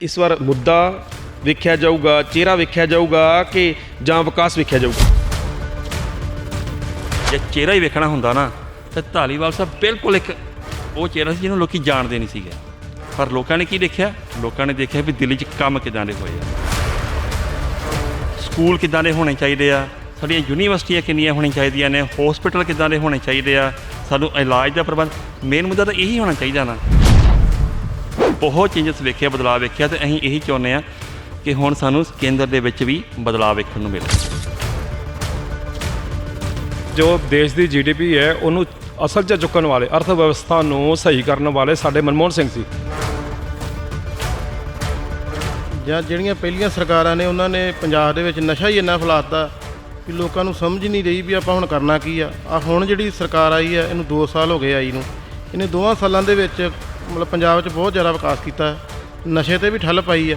ਇਸ ਵਾਰ ਮੁੱਦਾ ਵੇਖਿਆ ਜਾਊਗਾ, ਚਿਹਰਾ ਵੇਖਿਆ ਜਾਊਗਾ ਕਿ ਜਾਂ ਵਿਕਾਸ ਵੇਖਿਆ ਜਾਊਗਾ? ਜੇ ਚਿਹਰਾ ਹੀ ਵੇਖਣਾ ਹੁੰਦਾ ਨਾ, ਤਾਂ ਧਾਲੀਵਾਲ ਸਾਹਿਬ ਬਿਲਕੁਲ ਇੱਕ ਉਹ ਚਿਹਰਾ ਸੀ ਜਿਹਨੂੰ ਲੋਕੀ ਜਾਣਦੇ ਨਹੀਂ ਸੀਗੇ। ਪਰ ਲੋਕਾਂ ਨੇ ਕੀ ਦੇਖਿਆ? ਲੋਕਾਂ ਨੇ ਦੇਖਿਆ ਵੀ ਦਿੱਲੀ 'ਚ ਕੰਮ ਕਿਦਾਂ ਦੇ ਹੋਏ ਆ। ਸਕੂਲ ਕਿਦਾਂ ਦੇ ਹੋਣੇ ਚਾਹੀਦੇ ਆ? ਸਾਡੀਆਂ ਯੂਨੀਵਰਸਿਟੀਆਂ ਕਿੰਨੀਆਂ ਹੋਣੀਆਂ ਚਾਹੀਦੀਆਂ ਨੇ? ਹਸਪੀਟਲ ਕਿਦਾਂ ਦੇ ਹੋਣੇ ਚਾਹੀਦੇ ਆ? ਸਾਨੂੰ ਇਲਾਜ ਦਾ ਪ੍ਰਬੰਧ ਮੇਨ ਮੁੱਦਾ ਤਾਂ ਇਹੀ ਹੋਣਾ ਚਾਹੀਦਾ ਨਾ। ਬਹੁਤ ਚੇਂਜਸ ਵੇਖਿਆ ਬਦਲਾਅ ਵੇਖਿਆ ਤੇ ਅਸੀਂ ਇਹੀ ਚਾਹੁੰਦੇ ਆ ਕਿ ਹੁਣ ਸਾਨੂੰ ਕੇਂਦਰ ਦੇ ਵਿੱਚ ਵੀ ਬਦਲਾਅ ਵੇਖਣ ਨੂੰ ਮਿਲੇ। ਜੋ ਦੇਸ਼ ਦੀ ਜੀਡੀਪੀ ਹੈ ਉਹਨੂੰ ਅਸਲ 'ਚ ਚੁੱਕਣ ਵਾਲੇ ਅਰਥ ਵਿਵਸਥਾ ਨੂੰ ਸਹੀ ਕਰਨ ਵਾਲੇ ਸਾਡੇ ਮਨਮੋਹਨ ਸਿੰਘ ਸੀ ਜਾਂ ਜਿਹੜੀਆਂ ਪਹਿਲੀਆਂ ਸਰਕਾਰਾਂ ਨੇ ਉਹਨਾਂ ਨੇ ਪੰਜਾਬ ਦੇ ਵਿੱਚ ਨਸ਼ਾ ਹੀ ਇੰਨਾ ਫੈਲਾਤਾ ਕਿ ਲੋਕਾਂ ਨੂੰ ਸਮਝ ਨਹੀਂ ਰਹੀ ਵੀ ਆਪਾਂ ਹੁਣ ਕਰਨਾ ਕੀ ਆ। ਆ ਹੁਣ ਜਿਹੜੀ ਸਰਕਾਰ ਆਈ ਆ ਇਹਨੂੰ 2 ਸਾਲ ਹੋ ਗਏ ਆਈ ਨੂੰ। ਇਹਨੇ ਦੋਵਾਂ ਸਾਲਾਂ ਦੇ ਵਿੱਚ ਮਤਲਬ ਪੰਜਾਬ 'ਚ ਬਹੁਤ ਜ਼ਿਆਦਾ ਵਿਕਾਸ ਕੀਤਾ ਹੈ। ਨਸ਼ੇ ਤੇ ਵੀ ਠੱਲ ਪਾਈ ਹੈ।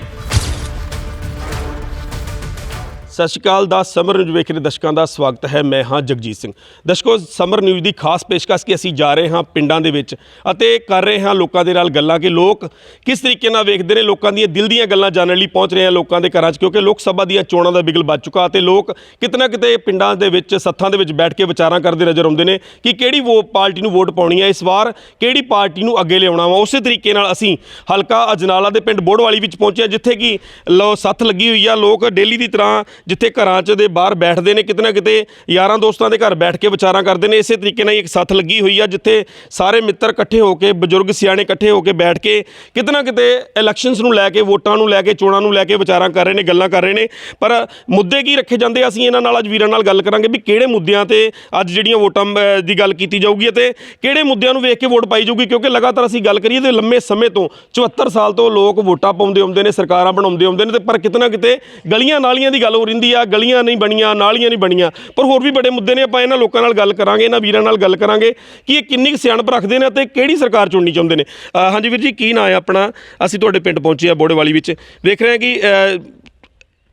ਸਤਿ ਸ਼੍ਰੀ ਅਕਾਲ ਦਾ ਸਮਰ ਨਿਊਜ਼ ਵੇਖ ਰਹੇ ਦਰਸ਼ਕਾਂ ਦਾ ਸਵਾਗਤ ਹੈ। ਮੈਂ ਹਾਂ ਜਗਜੀਤ ਸਿੰਘ। ਦਰਸ਼ਕੋ ਸਮਰ ਨਿਊਜ਼ ਦੀ ਖਾਸ ਪੇਸ਼ਕਸ਼ ਕਿ ਅਸੀਂ ਜਾ ਰਹੇ ਹਾਂ ਪਿੰਡਾਂ ਦੇ ਵਿੱਚ ਅਤੇ ਕਰ ਰਹੇ ਹਾਂ ਲੋਕਾਂ ਦੇ ਨਾਲ ਗੱਲਾਂ ਕਿ ਲੋਕ ਕਿਸ ਤਰੀਕੇ ਨਾਲ ਵੇਖਦੇ ਨੇ ਲੋਕਾਂ ਦੀਆਂ ਦਿਲ ਦੀਆਂ ਗੱਲਾਂ ਜਾਣਨ ਲਈ ਪਹੁੰਚ ਰਹੇ ਹਾਂ ਲੋਕਾਂ ਦੇ ਘਰਾਂ 'ਚ ਕਿਉਂਕਿ ਲੋਕ ਸਭਾ ਦੀਆਂ ਚੋਣਾਂ ਦਾ ਬਿਗਲ ਵੱਜ ਚੁੱਕਾ ਅਤੇ ਲੋਕ ਕਿਤਨਾ ਕਿਤੇ ਪਿੰਡਾਂ ਦੇ ਵਿੱਚ ਸੱਥਾਂ ਦੇ ਵਿੱਚ ਬੈਠ ਕੇ ਵਿਚਾਰਾਂ ਕਰਦੇ ਨਜ਼ਰ ਆਉਂਦੇ ਨੇ ਕਿ ਕਿਹੜੀ ਵੋ ਪਾਰਟੀ ਨੂੰ ਵੋਟ ਪਾਉਣੀ ਹੈ। ਇਸ ਵਾਰ ਕਿਹੜੀ ਪਾਰਟੀ ਨੂੰ ਅੱਗੇ ਲਿਆਉਣਾ ਵਾ? ਉਸੇ ਤਰੀਕੇ ਨਾਲ ਅਸੀਂ ਹਲਕਾ ਅਜਨਾਲਾ ਦੇ ਪਿੰਡ ਬੋੜਵਾਲੀ ਵਿੱਚ ਪਹੁੰਚੇ ਹਾਂ, ਜਿੱਥੇ ਕਿ ਲੋ ਸੱਥ ਲੱਗੀ ਹੋਈ ਆ। ਲੋਕ ਡੇਲੀ ਦੀ ਤਰ੍ਹਾਂ ਜਿੱਥੇ ਘਰਾਂ 'ਚ ਦੇ ਬਾਹਰ ਬੈਠਦੇ ਨੇ ਕਿਤੇ ਨਾ ਕਿਤੇ ਯਾਰਾਂ ਦੋਸਤਾਂ ਦੇ ਘਰ ਬੈਠ ਕੇ ਵਿਚਾਰਾਂ ਕਰਦੇ ਨੇ। ਇਸੇ ਤਰੀਕੇ ਨਾਲ ਹੀ ਇੱਕ ਸੱਥ ਲੱਗੀ ਹੋਈ ਆ ਜਿੱਥੇ ਸਾਰੇ ਮਿੱਤਰ ਇਕੱਠੇ ਹੋ ਕੇ ਬਜ਼ੁਰਗ ਸਿਆਣੇ ਇਕੱਠੇ ਹੋ ਕੇ ਬੈਠ ਕੇ ਕਿਤੇ ਨਾ ਕਿਤੇ ਇਲੈਕਸ਼ਨਸ ਨੂੰ ਲੈ ਕੇ ਵੋਟਾਂ ਨੂੰ ਲੈ ਕੇ ਚੋਣਾਂ ਨੂੰ ਲੈ ਕੇ ਵਿਚਾਰਾਂ ਕਰ ਰਹੇ ਨੇ ਗੱਲਾਂ ਕਰ ਰਹੇ ਨੇ। ਪਰ ਮੁੱਦੇ ਕੀ ਰੱਖੇ ਜਾਂਦੇ ਅਸੀਂ ਇਹਨਾਂ ਨਾਲ ਅੱਜ ਵੀਰਾਂ ਨਾਲ ਗੱਲ ਕਰਾਂਗੇ ਵੀ ਕਿਹੜੇ ਮੁੱਦਿਆਂ ਤੇ ਅੱਜ ਜਿਹੜੀਆਂ ਵੋਟਾਂ ਅਮ, ਦੀ ਗੱਲ ਕੀਤੀ ਜਾਊਗੀ ਅਤੇ ਕਿਹੜੇ ਮੁੱਦਿਆਂ ਨੂੰ ਵੇਖ ਕੇ ਵੋਟ ਪਾਈ ਜਾਊਗੀ? ਕਿਉਂਕਿ ਲਗਾਤਾਰ ਅਸੀਂ ਗੱਲ ਕਰੀਏ ਤੇ ਲੰਮੇ ਸਮੇਂ ਤੋਂ 74 ਸਾਲ ਤੋਂ ਲੋਕ ਵੋਟਾਂ ਪਾਉਂਦੇ ਆਉਂਦੇ ਨੇ ਸਰਕਾਰਾਂ ਬਣਾਉਂਦੇ ਆਉਂਦੇ ਨੇ ਤੇ ਪਰ ਕਿਤੇ ਨਾ ਕਿਤੇ ਗਲੀਆਂ ਨਾਲੀਆਂ ਦੀ ਗੱਲ ਹੋ ਰਹਿੰਦੀ ਆ ਗਲੀਆਂ ਨਹੀਂ ਬਣੀਆਂ, ਨਾਲੀਆਂ ਨਹੀਂ ਬਣੀਆਂ। ਪਰ ਹੋਰ ਵੀ ਬੜੇ ਮੁੱਦੇ ਨੇ, ਆਪਾਂ ਇਹਨਾਂ ਲੋਕਾਂ ਨਾਲ ਗੱਲ ਕਰਾਂਗੇ, ਇਹਨਾਂ ਵੀਰਾਂ ਨਾਲ ਗੱਲ ਕਰਾਂਗੇ ਕਿ ਇਹ ਕਿੰਨੀ ਕੁ ਸਿਆਣਪ ਰੱਖਦੇ ਨੇ ਅਤੇ ਕਿਹੜੀ ਸਰਕਾਰ ਚੁਣਨੀ ਚਾਹੁੰਦੇ ਨੇ। ਹਾਂਜੀ ਵੀਰ ਜੀ, ਕੀ ਨਾਂ ਹੈ ਆਪਣਾ? ਅਸੀਂ ਤੁਹਾਡੇ ਪਿੰਡ ਪਹੁੰਚੇ ਆ ਬੋੜੇਵਾਲੀ ਵਿੱਚ। ਵੇਖ ਰਹੇ ਹਾਂ ਕਿ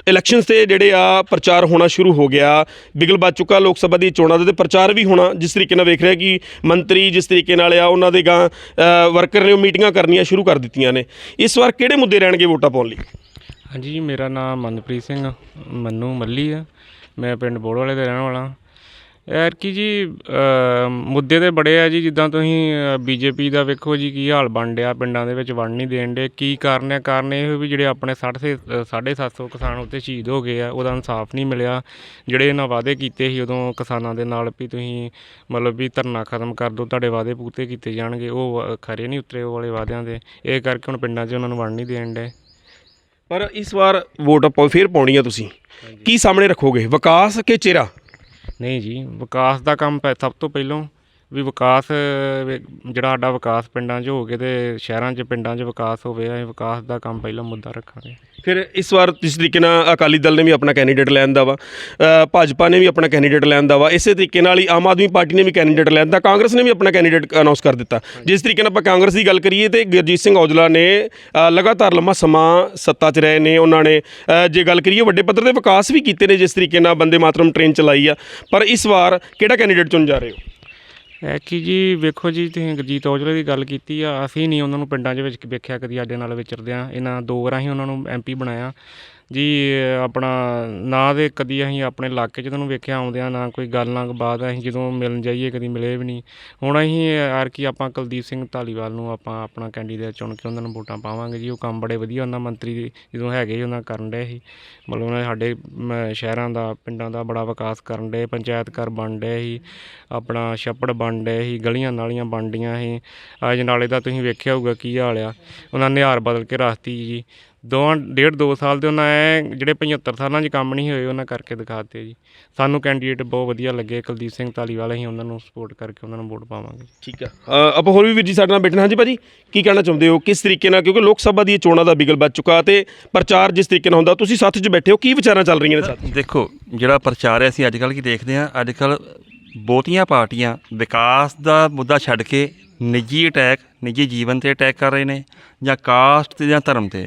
ਇਲੈਕਸ਼ਨਸ ਤੇ ਜਿਹੜੇ ਆ ਪ੍ਰਚਾਰ ਹੋਣਾ ਸ਼ੁਰੂ ਹੋ ਗਿਆ। ਬਿਗਲ ਵੱਜ ਚੁੱਕਾ ਲੋਕ ਸਭਾ ਦੀ ਚੋਣਾਂ ਦਾ, ਤੇ ਪ੍ਰਚਾਰ ਵੀ ਹੋਣਾ। ਜਿਸ ਤਰੀਕੇ ਨਾਲ ਵੇਖ ਰਿਹਾ ਕਿ ਮੰਤਰੀ ਜਿਸ ਤਰੀਕੇ ਨਾਲ ਆ, ਉਹਨਾਂ ਦੇ ਗਾਂ ਵਰਕਰ ਨੇ ਉਹ ਮੀਟਿੰਗਾਂ ਕਰਨੀਆਂ ਸ਼ੁਰੂ ਕਰ ਦਿੱਤੀਆਂ ਨੇ। ਇਸ ਵਾਰ ਕਿਹੜੇ ਮੁੱਦੇ ਰਹਿਣਗੇ ਵੋਟਾਂ ਪਾਉਣ ਲਈ? ਹਾਂਜੀ ਜੀ ਮੇਰਾ ਨਾਮ ਮਨਪ੍ਰੀਤ ਸਿੰਘ ਮੰਨੂ ਮੱਲੀ ਆ ਮੈਂ ਪਿੰਡ ਬੋੜਵਾਲੇ ਦਾ ਰਹਿਣ ਵਾਲਾ। ਯਾਰ ਕੀ ਜੀ ਅ, ਮੁੱਦੇ ਤੇ ਬੜੇ ਆ ਜੀ ਜਿੱਦਾਂ ਤੁਸੀਂ ਬੀਜੇਪੀ ਦਾ ਵੇਖੋ ਜੀ ਕੀ ਹਾਲ ਬਣ ਡਿਆ ਪਿੰਡਾਂ ਦੇ ਵਿੱਚ ਵੜ ਨਹੀਂ ਦੇਣ ਡੇ ਕੀ ਕਾਰਨ ਹੈ ਕਾਰਨ ਇਹ ਵੀ ਜਿਹੜੇ ਆਪਣੇ 60 ਸੇ 750 ਕਿਸਾਨ ਉੱਤੇ ਸ਼ਹੀਦ ਹੋ ਗਏ ਆ ਉਹਦਾ ਇਨਸਾਫ ਨਹੀਂ ਮਿਲਿਆ। ਜਿਹੜੇ ਇਹਨਾਂ ਵਾਅਦੇ ਕੀਤੇ ਸੀ ਉਦੋਂ ਕਿਸਾਨਾਂ ਦੇ ਨਾਲ ਵੀ ਤੁਸੀਂ ਮਤਲਬ ਵੀ ਧਰਨਾ ਖਤਮ ਕਰ ਦਿਓ ਤੁਹਾਡੇ ਵਾਅਦੇ ਪੂਰੇ ਕੀਤੇ ਜਾਣਗੇ ਉਹ ਵਾ- ਖਰੇ ਨਹੀਂ ਉਤਰੇ ਉਹ ਵਾਲੇ ਵਾਅਦਿਆਂ ਦੇ। ਇਹ ਕਰਕੇ ਹੁਣ ਪਿੰਡਾਂ 'ਚ ਉਹਨਾਂ ਨੂੰ ਵੜ ਨਹੀਂ ਦੇਣ ਦੇ ਪਰ ਇਸ ਵਾਰ ਵੋਟ ਆਪਾਂ ਫੇਰ ਪਾਉਣੀ ਆ ਤੁਸੀਂ। ਕੀ ਸਾਹਮਣੇ ਰੱਖੋਗੇ? ਵਿਕਾਸ ਕਿ ਚਿਹਰਾ? ਨਹੀਂ ਜੀ ਵਿਕਾਸ ਦਾ ਕੰਮ ਪੈ- ਸਭ ਤੋਂ ਪਹਿਲਾਂ ਵੀ ਵਿਕਾਸ ਜਿਹੜਾ ਸਾਡਾ ਵਿਕਾਸ ਪਿੰਡਾਂ 'ਚ ਹੋ ਕੇ ਤੇ ਸ਼ਹਿਰਾਂ 'ਚ ਪਿੰਡਾਂ 'ਚ ਵਿਕਾਸ ਹੋਵੇ ਅਸੀਂ ਵਿਕਾਸ ਦਾ ਕੰਮ ਪਹਿਲਾਂ ਮੁੱਦਾ ਰੱਖਾਂਗੇ। ਫਿਰ ਇਸ ਵਾਰ ਜਿਸ ਤਰੀਕੇ ਨਾਲ ਅਕਾਲੀ ਦਲ ਨੇ ਵੀ ਆਪਣਾ ਕੈਂਡੀਡੇਟ ਲੈਣ ਦਾ ਵਾ ਭਾਜਪਾ ਨੇ ਵੀ ਆਪਣਾ ਕੈਂਡੀਡੇਟ ਲੈਣ ਦਾ ਵਾ ਇਸੇ ਤਰੀਕੇ ਨਾਲ ਹੀ ਆਮ ਆਦਮੀ ਪਾਰਟੀ ਨੇ ਵੀ ਕੈਂਡੀਡੇਟ ਲੈਣ ਦਾ ਕਾਂਗਰਸ ਨੇ ਵੀ ਆਪਣਾ ਕੈਂਡੀਡੇਟ ਅਨਾਉਂਸ ਕਰ ਦਿੱਤਾ। ਜਿਸ ਤਰੀਕੇ ਨਾਲ ਆਪਾਂ ਕਾਂਗਰਸ ਦੀ ਗੱਲ ਕਰੀਏ ਤੇ ਗੁਰਜੀਤ ਸਿੰਘ ਔਜਲਾ ਨੇ ਲਗਾਤਾਰ ਲੰਮਾ ਸਮਾਂ ਸੱਤਾ 'ਚ ਰਹੇ ਨੇ ਉਹਨਾਂ ਨੇ ਜੇ ਗੱਲ ਕਰੀਏ ਵੱਡੇ ਪੱਧਰ ਤੇ ਵਿਕਾਸ ਵੀ ਕੀਤੇ ਨੇ ਜਿਸ ਤਰੀਕੇ ਨਾਲ ਬੰਦੇ ਮਾਤਰਮ ਟ੍ਰੇਨ ਚਲਾਈ ਆ ਪਰ ਇਸ ਵਾਰ ਕਿਹੜਾ ਕੈਂਡੀਡੇਟ ਚੁਣ ਜਾ ਰਹੇ ਹੋ? ਐਕੀ ਜੀ ਵੇਖੋ ਜੀ, ਤੁਸੀਂ ਗੁਰਜੀਤ ਔਜਲੇ ਦੀ ਗੱਲ ਕੀਤੀ ਆ, ਅਸੀਂ ਨਹੀਂ ਉਹਨਾਂ ਨੂੰ ਪਿੰਡਾਂ 'ਚ ਵਿੱਚ ਵੇਖਿਆ, ਕਦੀ ਸਾਡੇ ਨਾਲ ਵਿਚਰਦਿਆਂ ਇਹਨਾਂ ਦੋ ਵਾਰਾਂ ਹੀ ਉਹਨਾਂ ਨੂੰ ਐਮਪੀ ਬਣਾਇਆ। ਜੀ ਆਪਣਾ ਨਾ ਦੇ ਕਦੀ ਅਸੀਂ ਆਪਣੇ ਇਲਾਕੇ 'ਚ ਉਹਨਾਂ ਨੂੰ ਵੇਖਿਆ ਆਉਂਦਿਆਂ ਨਾ ਕੋਈ ਗੱਲ ਨਾ ਬਾਤ ਅਸੀਂ ਜਦੋਂ ਮਿਲਣ ਜਾਈਏ ਕਦੀ ਮਿਲੇ ਵੀ ਨਹੀਂ। ਹੁਣ ਅਸੀਂ ਆਰ ਕੀ ਆਪਾਂ ਕੁਲਦੀਪ ਸਿੰਘ ਧਾਲੀਵਾਲ ਨੂੰ ਆਪਾਂ ਆਪਣਾ ਕੈਂਡੀਡੇਟ ਚੁਣ ਕੇ ਉਹਨਾਂ ਨੂੰ ਵੋਟਾਂ ਪਾਵਾਂਗੇ ਜੀ। ਉਹ ਕੰਮ ਬੜੇ ਵਧੀਆ ਉਹਨਾਂ ਮੰਤਰੀ ਜਦੋਂ ਹੈਗੇ ਸੀ ਉਹਨਾਂ ਕਰਨ ਡਏ ਸੀ। ਮਤਲਬ ਉਹਨਾਂ ਸਾਡੇ ਮ, ਸ਼ਹਿਰਾਂ ਦਾ ਪਿੰਡਾਂ ਦਾ ਬੜਾ ਵਿਕਾਸ ਕਰਨ ਡਏ ਪੰਚਾਇਤ ਘਰ ਬਣ ਡਏ ਸੀ ਆਪਣਾ ਛੱਪੜ ਬਣ ਡਏ ਸੀ ਗਲੀਆਂ ਨਾਲੀਆਂ ਬਣਡੀਆਂ ਸੀ। ਅੱਜ ਨਾਲੇ ਦਾ ਤੁਸੀਂ ਵੇਖਿਆ ਹੋਊਗਾ ਕੀ ਹਾਲ ਆ। ਉਹਨਾਂ ਨੇ ਹਾਰ ਬਦਲ ਕੇ ਰੱਖਤੀ ਜੀ। ਦੋਵਾਂ ਡੇਢ ਦੋ ਸਾਲ ਦੇ ਉਹਨਾਂ ਐ ਜਿਹੜੇ 75 ਸਾਲਾਂ 'ਚ ਕੰਮ ਨਹੀਂ ਹੋਏ ਉਹਨਾਂ ਕਰਕੇ ਦਿਖਾਤੇ ਜੀ। ਸਾਨੂੰ ਕੈਂਡੀਡੇਟ ਬਹੁਤ ਵਧੀਆ ਲੱਗੇ ਕੁਲਦੀਪ ਸਿੰਘ ਧਾਲੀਵਾਲ ਅਸੀਂ ਉਹਨਾਂ ਨੂੰ ਸਪੋਰਟ ਕਰਕੇ ਉਹਨਾਂ ਨੂੰ ਵੋਟ ਪਾਵਾਂਗੇ। ਠੀਕ ਆ। ਅ, ਆਪਾਂ ਹੋਰ ਵੀ ਵੀਰ ਜੀ ਸਾਡੇ ਨਾਲ ਬੈਠਣਾ ਹਾਂਜੀ ਭਾਜੀ ਕੀ ਕਹਿਣਾ ਚਾਹੁੰਦੇ ਹੋ? ਕਿਸ ਤਰੀਕੇ ਨਾਲ? ਕਿਉਂਕਿ ਲੋਕ ਸਭਾ ਦੀ ਚੋਣਾਂ ਦਾ ਬਿਗਲ ਵੱਜ ਚੁੱਕਾ ਤੇ ਪ੍ਰਚਾਰ ਜਿਸ ਤਰੀਕੇ ਨਾਲ ਹੁੰਦਾ ਤੁਸੀਂ ਸੱਥ 'ਚ ਬੈਠੇ ਹੋ ਕੀ ਵਿਚਾਰਾਂ ਚੱਲ ਰਹੀਆਂ ਨੇ ਸਾਥ? ਦੇਖੋ ਜਿਹੜਾ ਪ੍ਰਚਾਰ ਹੈ ਅਸੀਂ ਅੱਜ ਕੱਲ੍ਹ ਕੀ ਦੇਖਦੇ ਹਾਂ ਅੱਜ ਕੱਲ੍ਹ ਬਹੁਤੀਆਂ ਪਾਰਟੀਆਂ ਵਿਕਾਸ ਦਾ ਮੁੱਦਾ ਛੱਡ ਕੇ ਨਿੱਜੀ ਅਟੈਕ ਨਿੱਜੀ ਜੀਵਨ ਤੇ ਅਟੈਕ ਕਰ ਰਹੇ ਨੇ ਜਾਂ ਕਾਸਟ ਤੇ ਜਾਂ ਧਰਮ ਤੇ।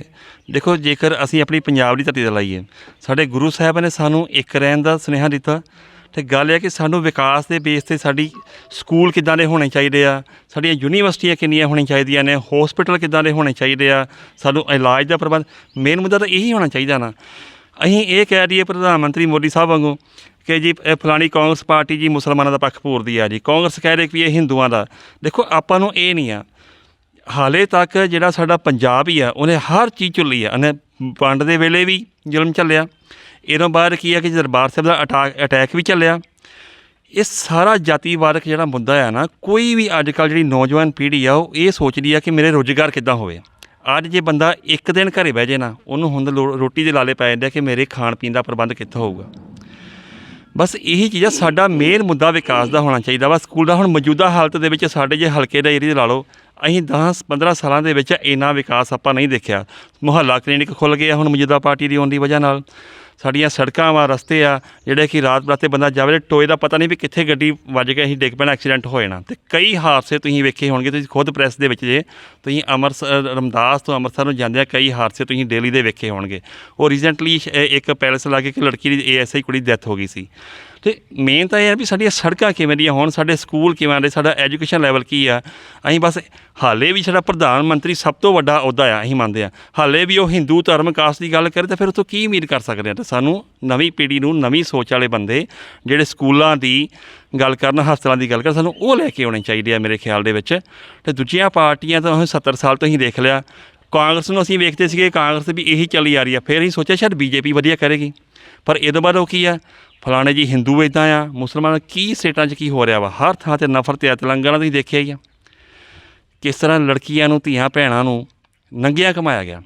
ਦੇਖੋ, ਜੇਕਰ ਅਸੀਂ ਆਪਣੀ ਪੰਜਾਬ ਦੀ ਧਰਤੀ ਤੇ ਲਾਈਏ, ਸਾਡੇ ਗੁਰੂ ਸਾਹਿਬ ਨੇ ਸਾਨੂੰ ਇੱਕ ਰਹਿਣ ਦਾ ਸੁਨੇਹਾ ਦਿੱਤਾ। ਤੇ ਗੱਲ ਇਹ ਹੈ ਕਿ ਸਾਨੂੰ ਵਿਕਾਸ ਦੇ ਬੇਸ ਤੇ ਸਾਡੀ ਸਕੂਲ ਕਿੱਦਾਂ ਦੇ ਹੋਣੇ ਚਾਹੀਦੇ ਆ, ਸਾਡੀਆਂ ਯੂਨੀਵਰਸਿਟੀਆਂ ਕਿੰਨੀਆਂ ਹੋਣੀਆਂ ਚਾਹੀਦੀਆਂ ਨੇ ਹਸਪੀਟਲ ਕਿੱਦਾਂ ਦੇ ਹੋਣੇ ਚਾਹੀਦੇ ਆ, ਸਾਨੂੰ ਇਲਾਜ ਦਾ ਪ੍ਰਬੰਧ ਮੇਨ ਮੁੱਦਾ ਤਾਂ ਇਹੀ ਹੋਣਾ ਚਾਹੀਦਾ ਨਾ। ਅਸੀਂ ਇਹ ਕਹਿ ਦਈਏ ਪ੍ਰਧਾਨ ਮੰਤਰੀ ਮੋਦੀ ਸਾਹਿਬ ਵਾਂਗੂ ਕਿ ਜੀ, ਇਹ ਫਲਾਣੀ ਕਾਂਗਰਸ ਪਾਰਟੀ ਜੀ ਮੁਸਲਮਾਨਾਂ ਦਾ ਪੱਖ ਪੂਰਦੀ ਆ ਜੀ। ਕਾਂਗਰਸ ਕਹਿ ਰਹੀ ਵੀ ਇਹ ਹਿੰਦੂਆਂ ਦਾ। ਦੇਖੋ, ਆਪਾਂ ਨੂੰ ਇਹ ਨਹੀਂ ਆ। ਹਾਲੇ ਤੱਕ ਜਿਹੜਾ ਸਾਡਾ ਪੰਜਾਬ ਹੀ ਆ, ਉਹਨੇ ਹਰ ਚੀਜ਼ ਝੁੱਲੀ ਆ। ਉਹਨੇ ਵੰਡ ਦੇ ਵੇਲੇ ਵੀ ਜ਼ੁਲਮ ਚੱਲਿਆ ਇਹਦੋਂ ਬਾਅਦ ਕੀ ਆ ਕਿ ਦਰਬਾਰ ਸਾਹਿਬ ਦਾ ਅਟੈਕ ਅਟੈਕ ਵੀ ਚੱਲਿਆ ਇਹ ਸਾਰਾ ਜਾਤੀਵਾਦਕ ਜਿਹੜਾ ਮੁੱਦਾ ਆ ਨਾ, ਕੋਈ ਵੀ ਅੱਜ ਕੱਲ੍ਹ ਜਿਹੜੀ ਨੌਜਵਾਨ ਪੀੜ੍ਹੀ ਆ, ਉਹ ਇਹ ਸੋਚਦੀ ਆ ਕਿ ਮੇਰੇ ਰੋਜ਼ਗਾਰ ਕਿੱਦਾਂ ਹੋਵੇ। ਅੱਜ ਜੇ ਬੰਦਾ ਇੱਕ ਦਿਨ ਘਰੇ ਬਹਿ ਜੇ ਨਾ, ਉਹਨੂੰ ਹੁਣ ਲੋ- ਰੋਟੀ ਦੇ ਲਾਲੇ ਪੈ ਜਾਂਦੇ ਆ ਕਿ ਮੇਰੇ ਖਾਣ ਪੀਣ ਦਾ ਪ੍ਰਬੰਧ ਕਿੱਥੋਂ ਹੋਊਗਾ। ਬਸ ਇਹੀ ਚੀਜ਼ ਆ, ਸਾਡਾ ਮੇਨ ਮੁੱਦਾ ਵਿਕਾਸ ਦਾ ਹੋਣਾ ਚਾਹੀਦਾ ਵਾ। ਸਕੂਲ ਦਾ ਹੁਣ ਮੌਜੂਦਾ ਹਾਲਤ ਦੇ ਵਿੱਚ ਸਾਡੇ ਜੇ ਹਲਕੇ ਦਾ ਏਰੀਆ ਲਾ ਲਓ, ਅਸੀਂ 10 15 ਸਾਲਾਂ ਦੇ ਵਿੱਚ ਇੰਨਾ ਵਿਕਾਸ ਆਪਾਂ ਨਹੀਂ ਦੇਖਿਆ। ਮੁਹੱਲਾ ਕਲੀਨਿਕ ਖੁੱਲ ਗਏ ਆ ਹੁਣ ਮੌਜੂਦਾ ਪਾਰਟੀ ਦੀ ਆਉਣ ਦੀ ਵਜ੍ਹਾ ਨਾਲ। ਸਾਡੀਆਂ ਸੜਕਾਂ ਵਾ, ਰਸਤੇ ਆ, ਜਿਹੜੇ ਕਿ ਰਾਤ ਬਰਾਤੇ ਬੰਦਾ ਜਾਵੇ ਟੋਏ ਦਾ ਪਤਾ ਨਹੀਂ ਵੀ ਕਿੱਥੇ ਗੱਡੀ ਵੱਜ ਕੇ ਅਸੀਂ ਡਿੱਗ ਪੈਣਾ, ਐਕਸੀਡੈਂਟ ਹੋ ਜਾਣਾ। ਤੇ ਕਈ ਹਾਦਸੇ ਤੁਸੀਂ ਵੇਖੇ ਹੋਣਗੇ, ਤੁਸੀਂ ਖੁਦ ਪ੍ਰੈਸ ਦੇ ਵਿੱਚ ਜੇ, ਤੁਸੀਂ ਅੰਮ੍ਰਿਤਸਰ, ਰਮਦਾਸ ਤੋਂ ਅੰਮ੍ਰਿਤਸਰ ਨੂੰ ਜਾਂਦੇ ਆ, ਕਈ ਹਾਦਸੇ ਤੁਸੀਂ ਡੇਲੀ ਦੇ ਵੇਖੇ ਹੋਣਗੇ। ਉਹ ਰੀਸੈਂਟਲੀ ਇੱਕ ਪੈਲਸ ਲਾ ਕੇ ਇੱਕ ਲੜਕੀ ਦੀ ਏਐਸਆਈ ਕੁੜੀ ਦੀ ਡੈਥ ਹੋ ਗਈ ਸੀ। ਤੇ ਮੇਨ ਤਾਂ ਇਹ ਹੈ ਵੀ ਸਾਡੀਆਂ ਸੜਕਾਂ ਕਿਵੇਂ ਦੀਆਂ ਹੋਣ, ਸਾਡੇ ਸਕੂਲ ਕਿਵੇਂ ਦੇ ਸਾਡਾ ਐਜੂਕੇਸ਼ਨ ਲੈਵਲ ਕੀ ਆ। ਅਸੀਂ ਬਸ ਹਾਲੇ ਵੀ ਸਾਡਾ ਪ੍ਰਧਾਨ ਮੰਤਰੀ ਸਭ ਤੋਂ ਵੱਡਾ ਅਹੁਦਾ ਆ, ਅਸੀਂ ਮੰਨਦੇ ਆ। ਹਾਲੇ ਵੀ ਉਹ ਹਿੰਦੂ ਧਰਮ ਕਾਸਟ ਦੀ ਗੱਲ ਕਰੇ ਤਾਂ ਫਿਰ ਉਹ ਕੀ ਉਮੀਦ ਕਰ ਸਕਦੇ ਆ? ਤੇ ਸਾਨੂੰ ਨਵੀਂ ਪੀੜ੍ਹੀ ਨੂੰ ਨਵੀਂ ਸੋਚ ਵਾਲੇ ਬੰਦੇ ਜਿਹੜੇ ਸਕੂਲਾਂ ਦੀ ਗੱਲ ਕਰਨ, ਹਸਪਤਾਲਾਂ ਦੀ ਗੱਲ ਕਰਨ, ਸਾਨੂੰ ਉਹ ਲੈ ਕੇ ਆਉਣੇ ਚਾਹੀਦੇ ਆ ਮੇਰੇ ਖਿਆਲ ਦੇ ਵਿੱਚ। ਤੇ ਦੂਜੀਆਂ ਪਾਰਟੀਆਂ ਤਾਂ ਉਹ 70 ਸਾਲ ਤੋਂ ਹੀ ਦੇਖ ਲਿਆ। ਕਾਂਗਰਸ ਨੂੰ ਅਸੀਂ ਵੇਖਦੇ ਸੀਗੇ, ਕਾਂਗਰਸ ਵੀ ਇਹੀ ਚੱਲੀ ਆ ਰਹੀ ਆ। ਫਿਰ ਅਸੀਂ ਸੋਚਿਆ ਸ਼ਾਇਦ ਬੀਜੇਪੀ ਵਧੀਆ ਕਰੇਗੀ। ਪਰ ਇਹਦੇ ਬਾਅਦ ਉਹ ਕੀ ਆ? ਫਲਾਣੇ ਜੀ ਹਿੰਦੂ ਇਦਾਂ ਆ, ਮੁਸਲਮਾਨ ਕੀ ਸਟੇਟਾਂ 'ਚ ਕੀ ਹੋ ਰਿਹਾ ਵਾ? ਹਰ ਥਾਂ ਤੇ ਨਫ਼ਰਤ ਆ ਤੇਲੰਗਾਨਾ ਤੁਸੀਂ ਦੇਖਿਆ ਹੀ ਆ। ਕਿਸ ਤਰ੍ਹਾਂ ਲੜਕੀਆਂ ਨੂੰ, ਧੀਆਂ ਭੈਣਾਂ ਨੂੰ ਨੰਗਿਆਂ ਕਮਾਇਆ ਗਿਆ।